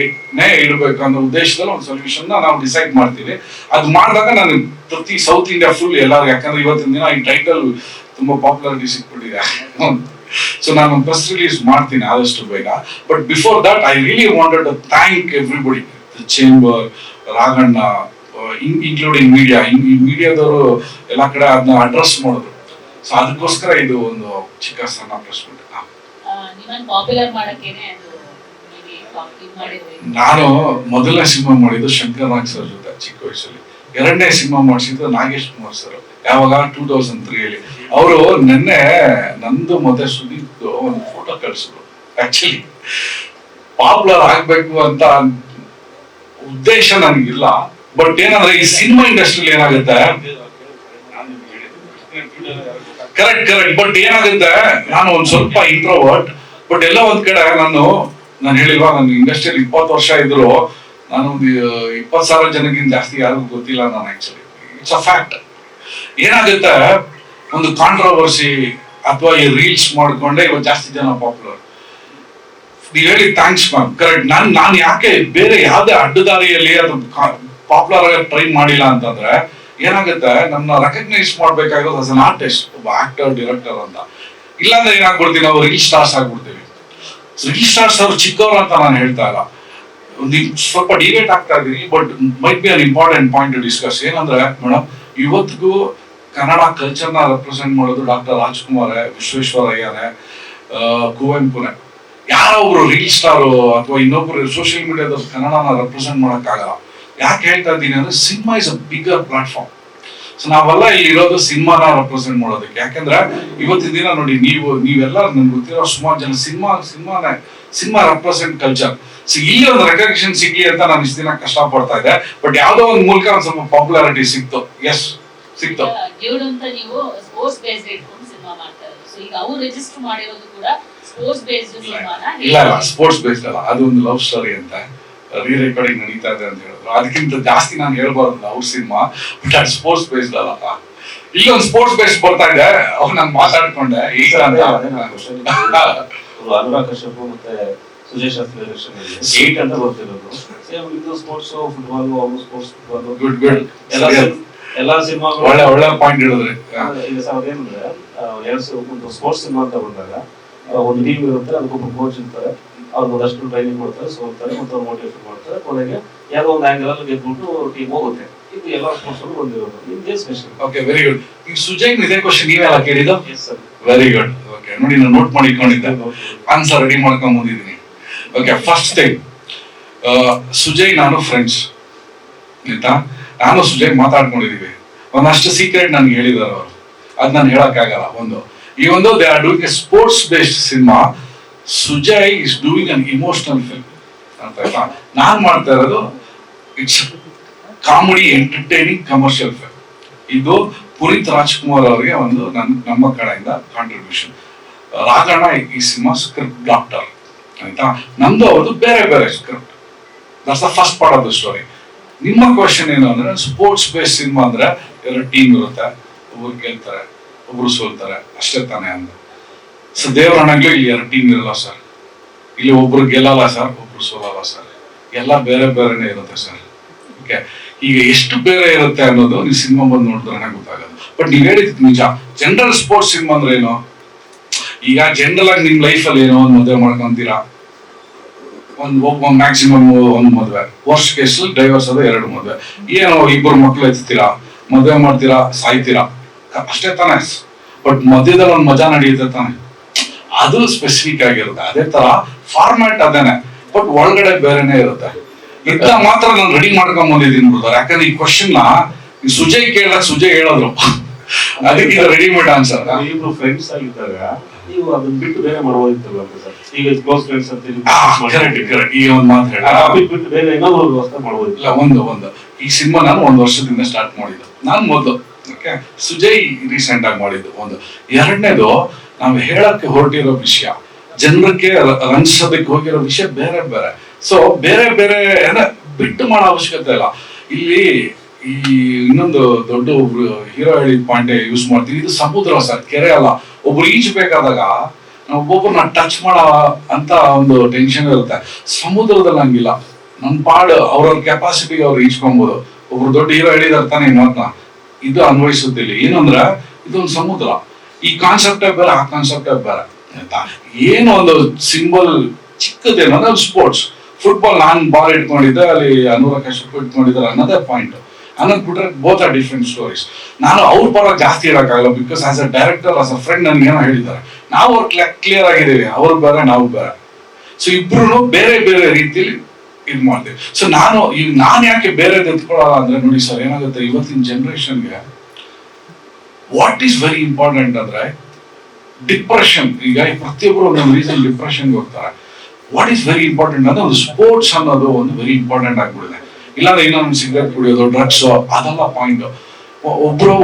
[SPEAKER 1] ಇಡಬೇಕು ಅನ್ನೋ ಉದ್ದೇಶದಲ್ಲಿ ಒಂದು ಸೊಲ್ಯೂಷನ್ ನಾವು ಡಿಸೈಡ್ ಮಾಡ್ತೀವಿ. ಅದು ಮಾಡಿದಾಗ ನಾನು ಪ್ರತಿ ಸೌತ್ ಇಂಡಿಯಾ ಫುಲ್ ಎಲ್ಲರೂ, ಯಾಕಂದ್ರೆ ಇವತ್ತಿನ ದಿನ ಈ ಟೈಟಲ್ ತುಂಬಾ ಪಾಪ್ಯುಲಾರಿಟಿ ಸಿಕ್ಬಿಟ್ಟಿದೆ. ಸೊ ನಾನು ಪ್ರೆಸ್ ರಿಲೀಸ್ ಮಾಡ್ತೀನಿ ಆದಷ್ಟು ಬೇಗ. But before that I really wanted to thank everybody chamber Raghanna including media ಮೀಡಿಯಾದವರು ಎಲ್ಲ ಕಡೆ ಅದನ್ನ ಅಡ್ರೆಸ್ ಮಾಡಿದ್ರು. ಸೊ ಅದಕ್ಕೋಸ್ಕರ ಇದು ಒಂದು ಚಿಕ್ಕ ಸಣ್ಣ ಪ್ರೆಸ್
[SPEAKER 3] ಪಾಪ್ಯುಲರ್ ಮಾಡಕ್ಕೇನೆ ಮಾಡಿದ್ರಿ
[SPEAKER 1] ನಾನು ಮೊದಲನೇ ಸಿನಿಮಾ ಮಾಡಿದ್ದು ಶಂಕರ್ ನಾಗ್ ಸರ್ ಜೊತೆ ಚಿಕ್ಕ ವಯಸ್ಸಲ್ಲಿ. ಎರಡನೇ ಸಿನಿಮಾ ಮಾಡಿಸಿದ್ದು ನಾಗೇಶ್ ಕುಮಾರ್ ಸರ್. ಯಾವಾಗ? ಟೂ ತೌಸಂಡ್ ತ್ರೀಯಲ್ಲಿ ಅವರು ನಿನ್ನೆ ನಂದು ಮತ್ತೆ ಸುದೀಪ್ ಒಂದು ಫೋಟೋ ಕಳಿಸಿದ್ರು. ಆಕ್ಚುಲಿ ಪಾಪ್ಯುಲರ್ ಆಗ್ಬೇಕು ಅಂತ ಉದ್ದೇಶ ನನಗಿಲ್ಲ. ಬಟ್ ಏನಂದ್ರೆ ಈ ಸಿನಿಮಾ ಇಂಡಸ್ಟ್ರಿಲಿ ಏನಾಗುತ್ತೆ? ಕರೆಕ್ಟ್ ಕರೆಕ್ಟ್ ಬಟ್ ಏನಾಗುತ್ತೆ? ನಾನು ಒಂದ್ ಸ್ವಲ್ಪ ಇಂಟ್ರೋವರ್ಟ್ ಬಟ್ ಎಲ್ಲ ಒಂದ್ ಕಡೆ ನಾನು ನಾನು ಹೇಳಿಲ್ವಾ ನನ್ನ ಇಂಡಸ್ಟ್ರಿಯಲ್ಲಿ ಇಪ್ಪತ್ತು ವರ್ಷ ಇದ್ರು, ನಾನು ಇಪ್ಪತ್ತು ಸಾವಿರ ಜನಕ್ಕಿಂತ ಜಾಸ್ತಿ ಯಾರಿಗೂ ಗೊತ್ತಿಲ್ಲ ನಾನು ಆಕ್ಚುಲಿ ಇಟ್ಸ್ ಅ ಫ್ಯಾಕ್ಟ್ ಏನಾಗುತ್ತೆ? ಒಂದು ಕಾಂಟ್ರವರ್ಸಿ ಅಥವಾ ಈ ರೀಲ್ಸ್ ಮಾಡ್ಕೊಂಡೆ ಇವತ್ತು ಜಾಸ್ತಿ ಜನ ಪಾಪ್ಯುಲರ್ ನೀವ್ ಹೇಳಿ ಥ್ಯಾಂಕ್ಸ್ ಮ್ಯಾಮ್ ಕರೆಕ್ಟ್ ನಾನು ನಾನು ಯಾಕೆ ಬೇರೆ ಯಾವ್ದೇ ಅಡ್ಡದಾರಿಯಲ್ಲಿ ಅದು ಪಾಪ್ಯುಲರ್ ಆಗಿ ಟ್ರೈ ಮಾಡಿಲ್ಲ ಅಂತಂದ್ರೆ ಏನಾಗುತ್ತೆ? ನಮ್ಮ ರೆಕಗ್ನೈಸ್ ಮಾಡ್ಬೇಕಾಗೋದು ಆಸ್ ಅನ್ ಆರ್ಟಿಸ್ಟ್ ಒಬ್ಬ ಆಕ್ಟರ್ ಡಿರೆಕ್ಟರ್ ಅಂತ. ಇಲ್ಲಾಂದ್ರೆ ಏನಾಗ್ಬಿಡ್ತೀವಿ ನಾವು ರೀಲ್ ಸ್ಟಾರ್ಸ್ ಆಗ್ಬಿಡ್ತೀವಿ. ರೀಲ್ ಸ್ಟಾರ್ಸ್ ಅವ್ರು ಚಿಕ್ಕವ್ರು ಅಂತ ನಾನು ಹೇಳ್ತಾ ಇಲ್ಲ. ಸ್ವಲ್ಪ ಡಿಬೇಟ್ ಆಗ್ತಾ ಇದೀನಿ but might be an important point to discuss ಏನಂದ್ರೆ ಮೇಡಮ್ ಇವತ್ತಿಗೂ ಕನ್ನಡ ಕಲ್ಚರ್ನ ರೆಪ್ರೆಸೆಂಟ್ ಮಾಡೋದು ಡಾಕ್ಟರ್ ರಾಜ್ಕುಮಾರ್ ವಿಶ್ವೇಶ್ವರಯ್ಯನೇ ಕುವೆಂಪುನೇ. ಯಾರೋ ಒಬ್ರು ರೀಲ್ ಸ್ಟಾರು ಅಥವಾ ಇನ್ನೊಬ್ರು ಸೋಷಿಯಲ್ ಮೀಡಿಯಾದಲ್ಲಿ ಕನ್ನಡನ ರೆಪ್ರೆಸೆಂಟ್ ಮಾಡೋಕ್ಕಾಗಲ್ಲ. ಯಾಕೆ ಹೇಳ್ತಾ ಇದ್ದೀನಿ ಅಂದ್ರೆ cinema is a bigger platform so ನಾವೆಲ್ಲ ಇರೋದು ಸಿನಿಮಾನ ರೆಪ್ರೆಸೆಂಟ್ ಮಾಡೋದಕ್ಕೆ. ಯಾಕಂದ್ರೆ ಇವತ್ತಿನ ದಿನ ನೋಡಿ ನೀವು ನೀವೆಲ್ಲ ನನ್ಗೆ ಗೊತ್ತಿರೋ ಸುಮಾರು ಜನ ಸಿನಿಮಾ ಸಿನಿಮಾನೇ ಸಿನಿಮಾ ರೆಪ್ರೆಸೆಂಟ್ ಕಲ್ಚರ್ ಸೊ ಇಲ್ಲಿ ಒಂದು ರೆಕಗ್ನಿಷನ್ ಸಿಗ್ಲಿ ಅಂತ ನಾನು ಇಷ್ಟು ದಿನ ಕಷ್ಟ ಪಡ್ತಾ ಇದ್ದೆ. ಬಟ್ ಯಾವ್ದೋ ಒಂದು ಮೂಲಕ ಒಂದು ಸ್ವಲ್ಪ ಪಾಪ್ಯುಲಾರಿಟಿ ಸಿಕ್ತು. ಎಸ್ ಸಿಕ್ತು. ಇಲ್ಲ ಇಲ್ಲ ಸ್ಪೋರ್ಟ್ಸ್ ಬೇಸ್ಡ್ ಅಲ್ಲ. ಅದು ಒಂದು ಲವ್ ಸ್ಟೋರಿ ಅಂತ. ರೀ ರೆಕಾರ್ಡಿಂಗ್ ನಡೀತಾ ಇದೆ ಅಂತ ಹೇಳಿದ್ರು. ಅದಕ್ಕಿಂತ ಜಾಸ್ತಿ ನಾನು ಹೇಳ್ಬಾರ್ದು ಅವ್ರ ಸಿನಿಮಾ ಬಟ್ ಅದು ಸ್ಪೋರ್ಟ್ಸ್ ಬೇಸ್ಡ್ ಅಲ್ಲಪ್ಪ ಈಗ ಒಂದು ಸ್ಪೋರ್ಟ್ಸ್ ಬೇಸ್ಡ್ ಬರ್ತಾ ಇದೆ ಅವ್ರು ನಾನು ಮಾತಾಡ್ಕೊಂಡೆ. ಈಗ ಅಂತ.
[SPEAKER 4] ಅನುರಾಗ್ ಕಶ್ಯಪ್ ಮತ್ತೆ ಸುಜಯ್ ಶಾಸ್ತ್ರಿ ಏಟ್ ಅಂತ ಬರ್ತಿರೋದು. ಸೇಮ್ ಇದು ಸ್ಪೋರ್ಟ್ಸ್ ಫುಟ್ಬಾಲ್ ಅವರು ಸ್ಪೋರ್ಟ್ಸ್ ಫುಟ್ಬಾಲ್
[SPEAKER 1] ಗುಡ್ ಗುಡ್
[SPEAKER 4] ಎಲ್ಲ ಎಲ್ಲಾ ಸಿನಿಮಾಗಳು
[SPEAKER 1] ಒಳ್ಳೆ ಒಳ್ಳೆ ಪಾಯಿಂಟ್ ಹೇಳಿದ್ರಿ.
[SPEAKER 4] ಈಗ ಸರ್ ಅದೇನಂದ್ರೆ ಎರಡು ಒಂದು ಸ್ಪೋರ್ಟ್ಸ್ ಸಿನಿಮಾ ಅಂತ ಬಂದಾಗ ಒಂದು ಟೀಮ್ ಇರುತ್ತೆ ಅದಕ್ಕೊಬ್ಬ ಕೋಚ್ ಇರ್ತಾರೆ. ಅವ್ರು ಒಂದಷ್ಟು ಟ್ರೈನಿಂಗ್ ಕೊಡ್ತಾರೆ ಸೋಲ್ತಾರೆ ಮತ್ತೆ ಅವ್ರು ಮೋಟಿವೇಶನ್ ಮಾಡ್ತಾರೆ ಕೊನೆಗೆ ಯಾವ್ದೋ ಒಂದು ಆಂಗಲ್ ಅಲ್ಲಿ ಗೆದ್ಬಿಟ್ಟು ಟೀಮ್ ಹೋಗುತ್ತೆ. ಇದು ಎಲ್ಲ ಸ್ಪೋರ್ಟ್ಸ್ ಬಂದಿರೋದು ನಿಮ್ಗೆ ಸ್ಪೆಷಲ್
[SPEAKER 1] ಓಕೆ ವೆರಿ ಗುಡ್ ಈಗ ಸುಜಯ್ ಇದೇ ಕ್ವಶನ್ ನೀವೆಲ್ಲ ಕೇಳಿದ್ದು?
[SPEAKER 4] Yes sir
[SPEAKER 1] very good okay ನೋಡಿ ನಾನು ನೋಟ್ ಮಾಡಿ ಇಟ್ಕೊಂಡಿದ್ದೆ. ಆನ್ಸರ್ ರೆಡಿ ಮಾಡ್ಕೊಂಡ್ ಬಂದಿದ್ದೀನಿ. ಓಕೆ ಫಸ್ಟ್ ಟೈಮ್ ಸುಜಯ್ ನಾನು ಫ್ರೆಂಡ್ಸ್ ಆಯ್ತಾ? ನಾನು ಸುಜಯ್ ಮಾತಾಡ್ಕೊಂಡಿದ್ದೀವಿ ಒಂದಷ್ಟು ಸೀಕ್ರೆಟ್ ನನ್ಗೆ ಹೇಳಿದಾರೆ ಅವರು. ಅದು ನಾನು ಹೇಳಕ್ಕಾಗಲ್ಲ ಒಂದು. ಈ ಒಂದು they are doing a sports based cinema Sujay is doing an emotional film ಅಂತ ನಾನು ಮಾಡ್ತಾ ಇರೋದು it's comedy entertaining commercial film ಇದು ಪುನೀತ್ ರಾಜ್ಕುಮಾರ್ ಅವರಿಗೆ ಒಂದು ನನ್ ನಮ್ಮ ಕಡೆಯಿಂದ ಕಾಂಟ್ರಿಬ್ಯೂಷನ್ ರಾಘಣ ಈ ಸಿನಿಮಾ ಸ್ಕ್ರಿಪ್ಟ್ ಡಾಕ್ಟರ್ ಆಯ್ತಾ? ನಂದು ಅವ್ರದ್ದು ಬೇರೆ ಬೇರೆ script that's the first part of the story ನಿಮ್ಮ ಕ್ವಶನ್ ಏನು ಅಂದ್ರೆ ಸ್ಪೋರ್ಟ್ಸ್ ಬೇಸ್ ಸಿನಿಮಾ ಅಂದ್ರೆ ಎರಡು ಟೀಮ್ ಇರುತ್ತೆ. ಒಬ್ರು ಗೆಲ್ತಾರೆ, ಒಬ್ರು ಸೋಲ್ತಾರೆ. ಅಷ್ಟೇ ತಾನೇ ಅಂತ ಸೊ ಅಣ್ಣಗಳು ಇಲ್ಲಿ ಎರಡು ಟೀಮ್ ಇರಲ್ಲ ಸರ್ ಇಲ್ಲಿ ಒಬ್ರು ಗೆಲ್ಲಲ್ಲ ಸರ್ ಒಬ್ರು ಸೋಲಲ್ಲ ಸರ್ ಎಲ್ಲ ಬೇರೆ ಬೇರೆನೆ ಇರುತ್ತೆ ಸರ್ ಓಕೆ ಈಗ ಎಷ್ಟು ಬೇರೆ ಇರುತ್ತೆ ಅನ್ನೋದು ನೀವು ಸಿನಿಮಾ ಬಂದು ನೋಡಿದ್ರೆ ಗೊತ್ತಾಗೋದು ಬಟ್ ನೀವು ಹೇಳಿದ್ ನಿಜ. ಜನರಲ್ ಸ್ಪೋರ್ಟ್ಸ್ ಸಿನಿಮಾ ಅಂದ್ರೆ ಏನು? ಈಗ ಜನರಲ್ ಆಗಿ ನಿಮ್ ಲೈಫ್ ಅಲ್ಲಿ ಏನೋ ಒಂದು ಮದುವೆ ಮಾಡ್ಕೊಂತೀರಾ? ಒಂದ್ ಒಬ್ಬ ಮ್ಯಾಕ್ಸಿಮಮ್ ಒಂದು ಮದುವೆ. ವರ್ಷ ಕೇಸ್ ಡೈವರ್ಸ್ ಅದು ಎರಡು ಮದುವೆ. ಏನೋ ಇಬ್ಬರು ಮಕ್ಳು ಎತ್ತೀರಾ? ಮದುವೆ ಮಾಡ್ತೀರಾ? ಸಾಯ್ತೀರಾ? ಅಷ್ಟೇ ತಾನೇ. ಬಟ್ ಮಧ್ಯದಲ್ಲಿ ಒಂದು ಮಜಾ ನಡೆಯುತ್ತೆ ತಾನೆ. ಅದು ಸ್ಪೆಸಿಫಿಕ್ ಆಗಿರುತ್ತೆ. ಅದೇ ತರ ಫಾರ್ಮ್ಯಾಟ್ ಅದೇನೆ ಬಟ್ ಒಳಗಡೆ ಬೇರೆನೆ ಇರುತ್ತೆ. ಇದ್ದ ಮಾತ್ರ ನಾನು ರೆಡಿ ಮಾಡ್ಕೊಂಡ್ ಬಂದಿದ್ದೀನಿ ಬ್ರದರ್ ಯಾಕಂದ್ರೆ ಈ ಕ್ವಶನ್ನ ಈ ಸುಜಯ್ ಕೇಳಿದಾಗ ಸುಜಯ್ ಹೇಳಿದ್ರು. ಅದಕ್ಕೆ ಇದು ರೆಡಿಮೇಡ್ ಆನ್ಸರ್
[SPEAKER 4] ಇಬ್ರು ಫ್ರೆಂಡ್ಸ್ ಆಗಿದ್ದಾಗ ನೀವು ಅದನ್ನ ಬಿಟ್ಟು ಬೇರೆ ಮಾಡ್ಬೋದಿತ್ತಲ್ಲ ಸರ್. ಈಗ ಕ್ಲೋಸ್ ಫ್ರೆಂಡ್ಸ್ ಅಂತ ಹೇಳಿ
[SPEAKER 1] ಕರೆಕ್ಟ್ ಕರೆಕ್ಟ್ ಈ ಒಂದು ಮಾತು ಹೇಳ.
[SPEAKER 4] ಬಿಟ್ಟು ಬಿಟ್ಟು ಬೇರೆ ಇನ್ನೊಂದು ವ್ಯವಸ್ಥೆ ಮಾಡ್ಬೋದಿಲ್ಲ
[SPEAKER 1] ಇಲ್ಲ ಒಂದು ಒಂದು. ಈ ಸಿನಿಮಾ ನಾನು ಒಂದು ವರ್ಷದಿಂದ ಸ್ಟಾರ್ಟ್ ಮಾಡಿದ್ದು. ನಾನು ಮೊದಲು ಓಕೆ ಸುಜಯ್ ರೀಸೆಂಟ್ ಆಗಿ ಮಾಡಿದ್ದು. ಒಂದು. ಎರಡನೇದು ನಾವು ಹೇಳಕ್ಕೆ ಹೊರಟಿರೋ ವಿಷಯ ಜನರಕ್ಕೆ ರಂಜಿಸೋದಕ್ಕೆ ಹೋಗಿರೋ ವಿಷಯ ಬೇರೆ ಬೇರೆ. ಸೊ ಬೇರೆ ಬೇರೆ, ಏನೇ, ಬಿಟ್ಟು ಮಾಡೋ ಅವಶ್ಯಕತೆ ಇಲ್ಲ. ಇಲ್ಲಿ ಈ ಇನ್ನೊಂದು ದೊಡ್ಡ ಒಬ್ರು ಹೀರೋ ಹೇಳಿ ಪಾಯಿಂಟ್ ಯೂಸ್ ಮಾಡ್ತೀವಿ. ಇದು ಸಮುದ್ರ ಸರ್, ಕೆರೆ ಅಲ್ಲ. ಒಬ್ರು ಈಜಬೇಕಾದಾಗ ನಾವು ಒಬ್ಬೊಬ್ಬರನ್ನ ಟಚ್ ಮಾಡೋ ಅಂತ ಒಂದು ಟೆನ್ಷನ್ ಇರುತ್ತೆ. ಸಮುದ್ರದಲ್ಲಿ ಹಂಗಿಲ್ಲ. ನಮ್ ಪಾಡು, ಅವ್ರವ್ರ ಕೆಪಾಸಿಟಿಗೆ ಅವ್ರು ಈಜ್ಕೊಂಬೋದು. ಒಬ್ರು ದೊಡ್ಡ ಹೀರೋ ಹೇಳಿದಾರೆ ತಾನೇ ಮಾತನ್ನ ಇದು ಅನ್ವಯಿಸುತ್ತಿಲ್ಲ ಏನಂದ್ರೆ, ಇದೊಂದು ಸಮುದ್ರ. ಈ ಕಾನ್ಸೆಪ್ಟೇ ಬೇರೆ ಆ ಕಾನ್ಸೆಪ್ಟೇ ಬೇರೆ ಆಯ್ತಾ ಏನು ಒಂದು ಸಿಂಬಲ್ ಚಿಕ್ಕದೇನು ಅಂದ್ರೆ ಸ್ಪೋರ್ಟ್ಸ್ ಫುಟ್ಬಾಲ್ ನಾನು ಬಾಲ್ ಇಟ್ಕೊಂಡಿದ್ದೆ ಅಲ್ಲಿ ಅನುರಾಗ್ ಕಶ್ಯಪ್ ಇಟ್ಕೊಂಡಿದ್ದಾರೆ ಅನ್ನೋದೇ ಪಾಯಿಂಟ್ ಅನ್ನೋದು ಬಿಟ್ರೆ ಬೋತ್ ಆರ್ ಡಿಫ್ರೆಂಟ್ ಸ್ಟೋರೀಸ್ ನಾನು ಅವ್ರ ಪರ ಜಾಸ್ತಿ ಇರೋಕ್ಕಾಗಲ್ಲ because as a director as a friend ನನ್ಗೇನೋ ಹೇಳಿದ್ದಾರೆ. ನಾವು ಅವ್ರು ಕ್ಲಿಯರ್ ಆಗಿದ್ದೀವಿ, ಅವ್ರು ಬೇರೆ ನಾವು ಬೇರೆ ಸೊ ಇಬ್ರು ಬೇರೆ ಬೇರೆ ರೀತಿಯಲ್ಲಿ ಇದು ಮಾಡ್ತೀವಿ. ಸೊ ನಾನು, ಈಗ ನಾನು ಯಾಕೆ ಬೇರೆ ಎತ್ಕೊಳ್ಳಲ್ಲ ಅಂದ್ರೆ ನೋಡಿ ಸರ್, ಏನಾಗುತ್ತೆ? ಇವತ್ತಿನ ಜನರೇಷನ್ಗೆ ವಾಟ್ ಈಸ್ ವೆರಿ ಇಂಪಾರ್ಟೆಂಟ್ ಅಂದ್ರೆ ಡಿಪ್ರೆಷನ್ ಈಗ ಪ್ರತಿಯೊಬ್ಬರು ಒಂದೊಂದು ರೀಸನ್ ಡಿಪ್ರೆಷನ್ಗೆ ಹೋಗ್ತಾರೆ. ವಾಟ್ ಈಸ್ ವೆರಿ ಇಂಪಾರ್ಟೆಂಟ್ ಅಂದ್ರೆ, ಒಂದು ಸ್ಪೋರ್ಟ್ಸ್ ಅನ್ನೋದು ಒಂದು ವೆರಿ ಇಂಪಾರ್ಟೆಂಟ್ ಆಗ್ಬಿಡಿದೆ ಇಲ್ಲಾಂದ್ರೆ ಇನ್ನೊಂದು ಸಿಗರೇಟ್ ಕುಡಿಯೋದು ಡ್ರಗ್ಸ್ ಅದೆಲ್ಲ ಪಾಯಿಂಟ್ ಒಬ್ರು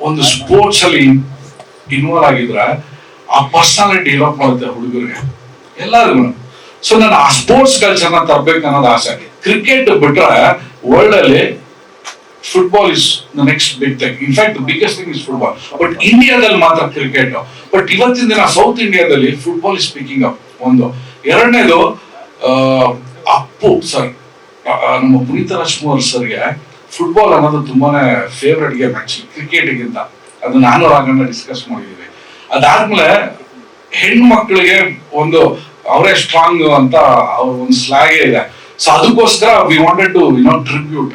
[SPEAKER 1] ಒಂದು ಸ್ಪೋರ್ಟ್ಸ್ ಅಲ್ಲಿ ಇನ್ವಾಲ್ವ್ ಆಗಿದ್ರೆ, ಆ ಪರ್ಸನಾಲಿಟಿ ಡೆವಲಪ್ ಮಾಡುತ್ತೆ ಹುಡುಗರಿಗೆ. ಎಲ್ಲರಿಗೂ. ಸೊ ನಾನು ಆ ಸ್ಪೋರ್ಟ್ಸ್ ಕಲ್ಚರ್ನ ತರಬೇಕು ಅನ್ನೋದು ಆಸೆ. ಕ್ರಿಕೆಟ್ ಬಿಟ್ರೆ ವರ್ಲ್ಡ್ ಅಲ್ಲಿ football is the next big thing in fact biggest thing is football but ಇಂಡಿಯಾದಲ್ಲಿ ಮಾತ್ರ ಕ್ರಿಕೆಟ್ ಬಟ್ ಇವತ್ತಿನ ದಿನ ಸೌತ್ ಇಂಡಿಯಾದಲ್ಲಿ ಫುಟ್ಬಾಲ್ ಇಸ್ ಸ್ಪೀಕಿಂಗ್ ಅಪ್ ಒಂದು. ಎರಡನೇದು ಅಪ್ಪು ಸರ್ ನಮ್ಮ ಪುನೀತ ರಾಜ್ಕುಮಾರ್ ಸರ್ಗೆ ಫುಟ್ಬಾಲ್ ಅನ್ನೋದು ತುಂಬಾನೇ ಫೇವ್ರೆಟ್ ಗೇಮ್ ಆಕ್ಚುಲಿ ಕ್ರಿಕೆಟ್ಗಿಂತ ಅದು ನಾನು ರಾಗಣ್ಣ ಡಿಸ್ಕಸ್ ಮಾಡಿದ್ದೀವಿ ಅದಾದ್ಮೇಲೆ ಹೆಣ್ಣು ಮಕ್ಕಳಿಗೆ ಒಂದು, ಅವರೇ ಸ್ಟ್ರಾಂಗ್ ಅಂತ ಅವ್ರ ಒಂದು ಸ್ಲಾಗೇ ಇದೆ. ಸೊ ಅದಕ್ಕೋಸ್ಕರ we wanted to no tribute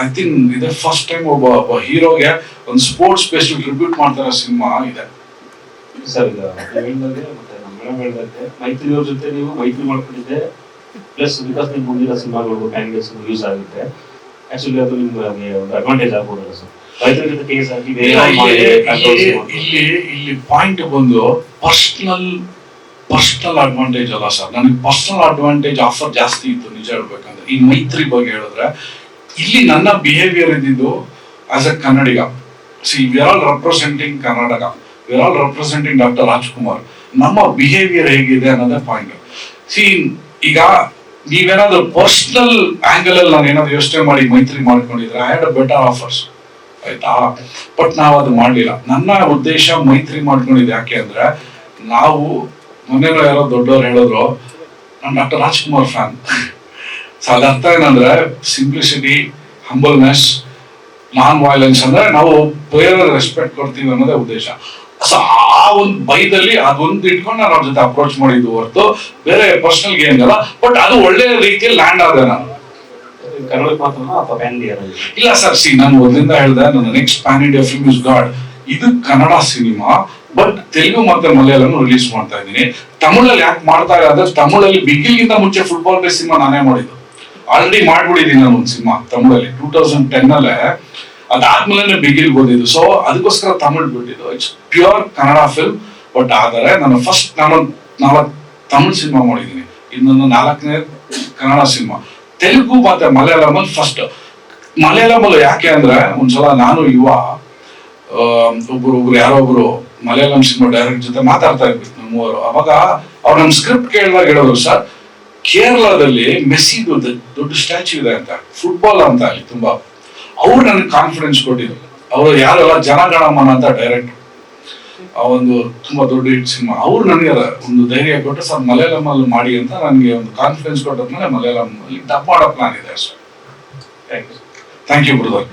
[SPEAKER 1] I think ಇದೆ ಫಸ್ಟ್ ಟೈಮ್ ಒಬ್ಬ ಒಬ್ಬ ಹೀರೋಗೆ ಒಂದು ಸ್ಪೋರ್ಟ್ಸ್ ಬೇಸ್ಡ್ ಟ್ರಿಬ್ಯೂಟ್ ಮಾಡ್ತಾರ ಸಿನಿಮಾ ಇದೆ.
[SPEAKER 4] ಸರ್ ಇದು ನೀವು ಹೇಳ್ದಂಗೆ ಮತ್ತೆ ನಮ್ಮ ಮೇಡಮ್ ಹೇಳ್ದಂಗೆ ಮೈತ್ರಿ ಅವ್ರ ಜೊತೆ ನೀವು ಮೈತ್ರಿ ಮಾಡ್ಕೊಂಡಿದ್ದೆ. ಪ್ಲಸ್ ಬಿಕಾಸ್ ನಿಮ್ ಮುಂದಿನ ಸಿನಿಮಾಗಳು ಕ್ಯಾಂಡಿಡೇಟ್ಸ್ ಯೂಸ್ ಆಗುತ್ತೆ. ಆಕ್ಚುಲಿ ಅದು ನಿಮ್ಗೆ ಒಂದು ಅಡ್ವಾಂಟೇಜ್ ಆಗ್ಬೋದಲ್ಲ ಸರ್.
[SPEAKER 1] ಇಲ್ಲಿ ಇಲ್ಲಿ ಪಾಯಿಂಟ್ ಬಂದು ಪರ್ಸನಲ್ ಪರ್ಸನಲ್ ಅಡ್ವಾಂಟೇಜ್ ಅಲ್ಲ ಸರ್. ನನಗೆ ಪರ್ಸನಲ್ ಅಡ್ವಾಂಟೇಜ್ ಆಫರ್ ಜಾಸ್ತಿ ಇತ್ತು ನಿಜ ಹೇಳ್ಬೇಕಂದ್ರೆ. ಈ ಮೈತ್ರಿ ಬಗ್ಗೆ ಹೇಳಿದ್ರೆ ಇಲ್ಲಿ ನನ್ನ ಬಿಹೇವಿಯರ್ ಇದ್ದಿದ್ದು as a Kannadiga. See we are all representing Karnataka we are all representing doctor Rajkumar ನಮ್ಮ ಬಿಹೇವಿಯರ್ ಹೇಗಿದೆ ಅನ್ನೋದೇ ಪಾಯಿಂಟ್ ಸಿ ಈಗ ನೀವೇನಾದ್ರೂ ಪರ್ಸ್ನಲ್ ಆಂಗಲ್ ಅಲ್ಲಿ ನಾನು ಏನಾದ್ರು ಯೋಚನೆ ಮಾಡಿ, ಮೈತ್ರಿ ಮಾಡ್ಕೊಂಡಿದ್ರೆ I had a better offers ಆಯ್ತಾ? ಬಟ್ ನಾವು ಅದು ಮಾಡಲಿಲ್ಲ. ನನ್ನ ಉದ್ದೇಶ ಮೈತ್ರಿ ಮಾಡ್ಕೊಂಡಿದ್ದೆ ಯಾಕೆ ಅಂದ್ರೆ, ನಾವು ಮೊನ್ನೆನೋ ಯಾರೋ ದೊಡ್ಡವ್ರು ಹೇಳಿದ್ರು, ನಾನು ಡಾಕ್ಟರ್ ರಾಜ್ಕುಮಾರ್ ಫ್ಯಾನ್ ಸೊ ಏನಂದ್ರೆ ಸಿಂಪ್ಲಿಸಿಟಿ ಹಂಬಲ್ನೆಸ್ ನಾನ್ ವೈಲೆನ್ಸ್ ಅಂದ್ರೆ ನಾವು ಬೇರೆ ರೆಸ್ಪೆಕ್ಟ್ ಕೊಡ್ತೀವಿ ಅನ್ನೋದೇ ಉದ್ದೇಶ. ಸೊ ಆ ಒಂದು ಭಯದಲ್ಲಿ ಅದೊಂದು ಇಟ್ಕೊಂಡು ನಾನು ಅವ್ರ ಜೊತೆ ಅಪ್ರೋಚ್ ಮಾಡಿದ್ದು ಹೊರತು ಬೇರೆ ಪರ್ಸನಲ್ ಗೇಮ್ ಅಲ್ಲ ಬಟ್ ಅದು ಒಳ್ಳೆ ರೀತಿಯಲ್ಲಿ ಲ್ಯಾಂಡ್ ಆದ ನಾನು. ಇಲ್ಲ ಸರ್ ಸಿ ನಾನು ಮೊದಲಿಂದ ಹೇಳ್ದೆ ನನ್ನ next pan India film is God ಇದು ಕನ್ನಡ ಸಿನಿಮಾ ಬಟ್ ತೆಲುಗು ಮತ್ತೆ ಮಲಯಾಳಂ ರಿಲೀಸ್ ಮಾಡ್ತಾ ಇದ್ದೀನಿ. ತಮಿಳಲ್ಲಿ ಯಾಕೆ ಮಾಡ್ತಾ ಇಲ್ಲ ಅಂದ್ರೆ ತಮಿಳಲ್ಲಿ ಬಿಗಿಲ್ಗಿಂತ ಮುಂಚೆ ಫುಟ್ಬಾಲ್ ಬೇಸ್ ಸಿನಿಮಾ ನಾನೇ ಮಾಡಿದ್ದು. ಆಲ್ರೆಡಿ ಮಾಡ್ಬಿಟ್ಟಿದ್ದೀನಿ ನಾನು ಒಂದು ಸಿನಿಮಾ, ತಮಿಳಲ್ಲಿ ಟೂ ತೌಸಂಡ್ ಟೆನ್ ಅಲ್ಲೇ ಅದಾದ್ಮೇಲೆ ಬಿಗಿಲ್ ಓದಿದ್ದು ಸೊ ಅದಕ್ಕೋಸ್ಕರ ತಮಿಳ್ ಬಿಟ್ಟಿದ್ದು. It's pure Kannada film but ಆದರೆ ನಾನು ಫಸ್ಟ್ ನಾನು ನಾಲ್ಕು ತಮಿಳ್ ಸಿನಿಮಾ ಮಾಡಿದ್ದೀನಿ ಇನ್ನೊಂದು ನಾಲ್ಕನೇ ಕನ್ನಡ ಸಿನಿಮಾ. ತೆಲುಗು ಮತ್ತೆ ಮಲಯಾಳಮಲ್ಲಿ ಫಸ್ಟ್ ಮಲಯಾಳಮಲ್ಲಿ ಯಾಕೆ ಅಂದ್ರೆ, ಒಂದ್ಸಲ ನಾನು ಯುವ ಒಬ್ರು ಒಬ್ರು ಯಾರೋ ಒಬ್ರು ಮಲಯಾಳಂ ಸಿನಿಮಾ ಡೈರೆಕ್ಟ್ ಜೊತೆ ಮಾತಾಡ್ತಾ ಇರ್ಬೇಕು ಮೂವರು. ಅವಾಗ ಅವ್ರು ನಮ್ ಸ್ಕ್ರಿಪ್ಟ್ ಕೇಳಿದಾಗ ಹೇಳೋರು, ಸರ್ ಕೇರಳದಲ್ಲಿ ಮೆಸ್ಸಿದು ದೊಡ್ಡ ಸ್ಟ್ಯಾಚ್ಯೂ ಇದೆ ಅಂತ ಫುಟ್ಬಾಲ್ ಅಂತ ಅಲ್ಲಿ ತುಂಬಾ. ಅವ್ರು ನನಗೆ ಕಾನ್ಫಿಡೆನ್ಸ್ ಕೊಟ್ಟಿದ್ರು. ಅವರು ಯಾರೆಲ್ಲ ಜನಗಣಮನ ಅಂತ ಡೈರೆಕ್ಟರ್ ಆ ಒಂದು ತುಂಬಾ ದೊಡ್ಡ ಹಿಟ್ ಸಿನಿಮಾ. ಅವ್ರು ನನಗೆ ಒಂದು ಧೈರ್ಯ ಕೊಟ್ಟು, ಸರ್ ಮಲಯಾಳಂ ಅಲ್ಲಿ ಮಾಡಿ ಅಂತ ನನಗೆ ಒಂದು ಕಾನ್ಫಿಡೆನ್ಸ್ ಕೊಟ್ಟದ್ಮೇಲೆ ಮಲಯಾಳಂ ಅಲ್ಲಿ ಡಬ್ ಮಾಡೋ ಪ್ಲಾನ್ ಇದೆ
[SPEAKER 4] ಯು
[SPEAKER 1] ಥ್ಯಾಂಕ್ ಯು ಬ್ರದರ್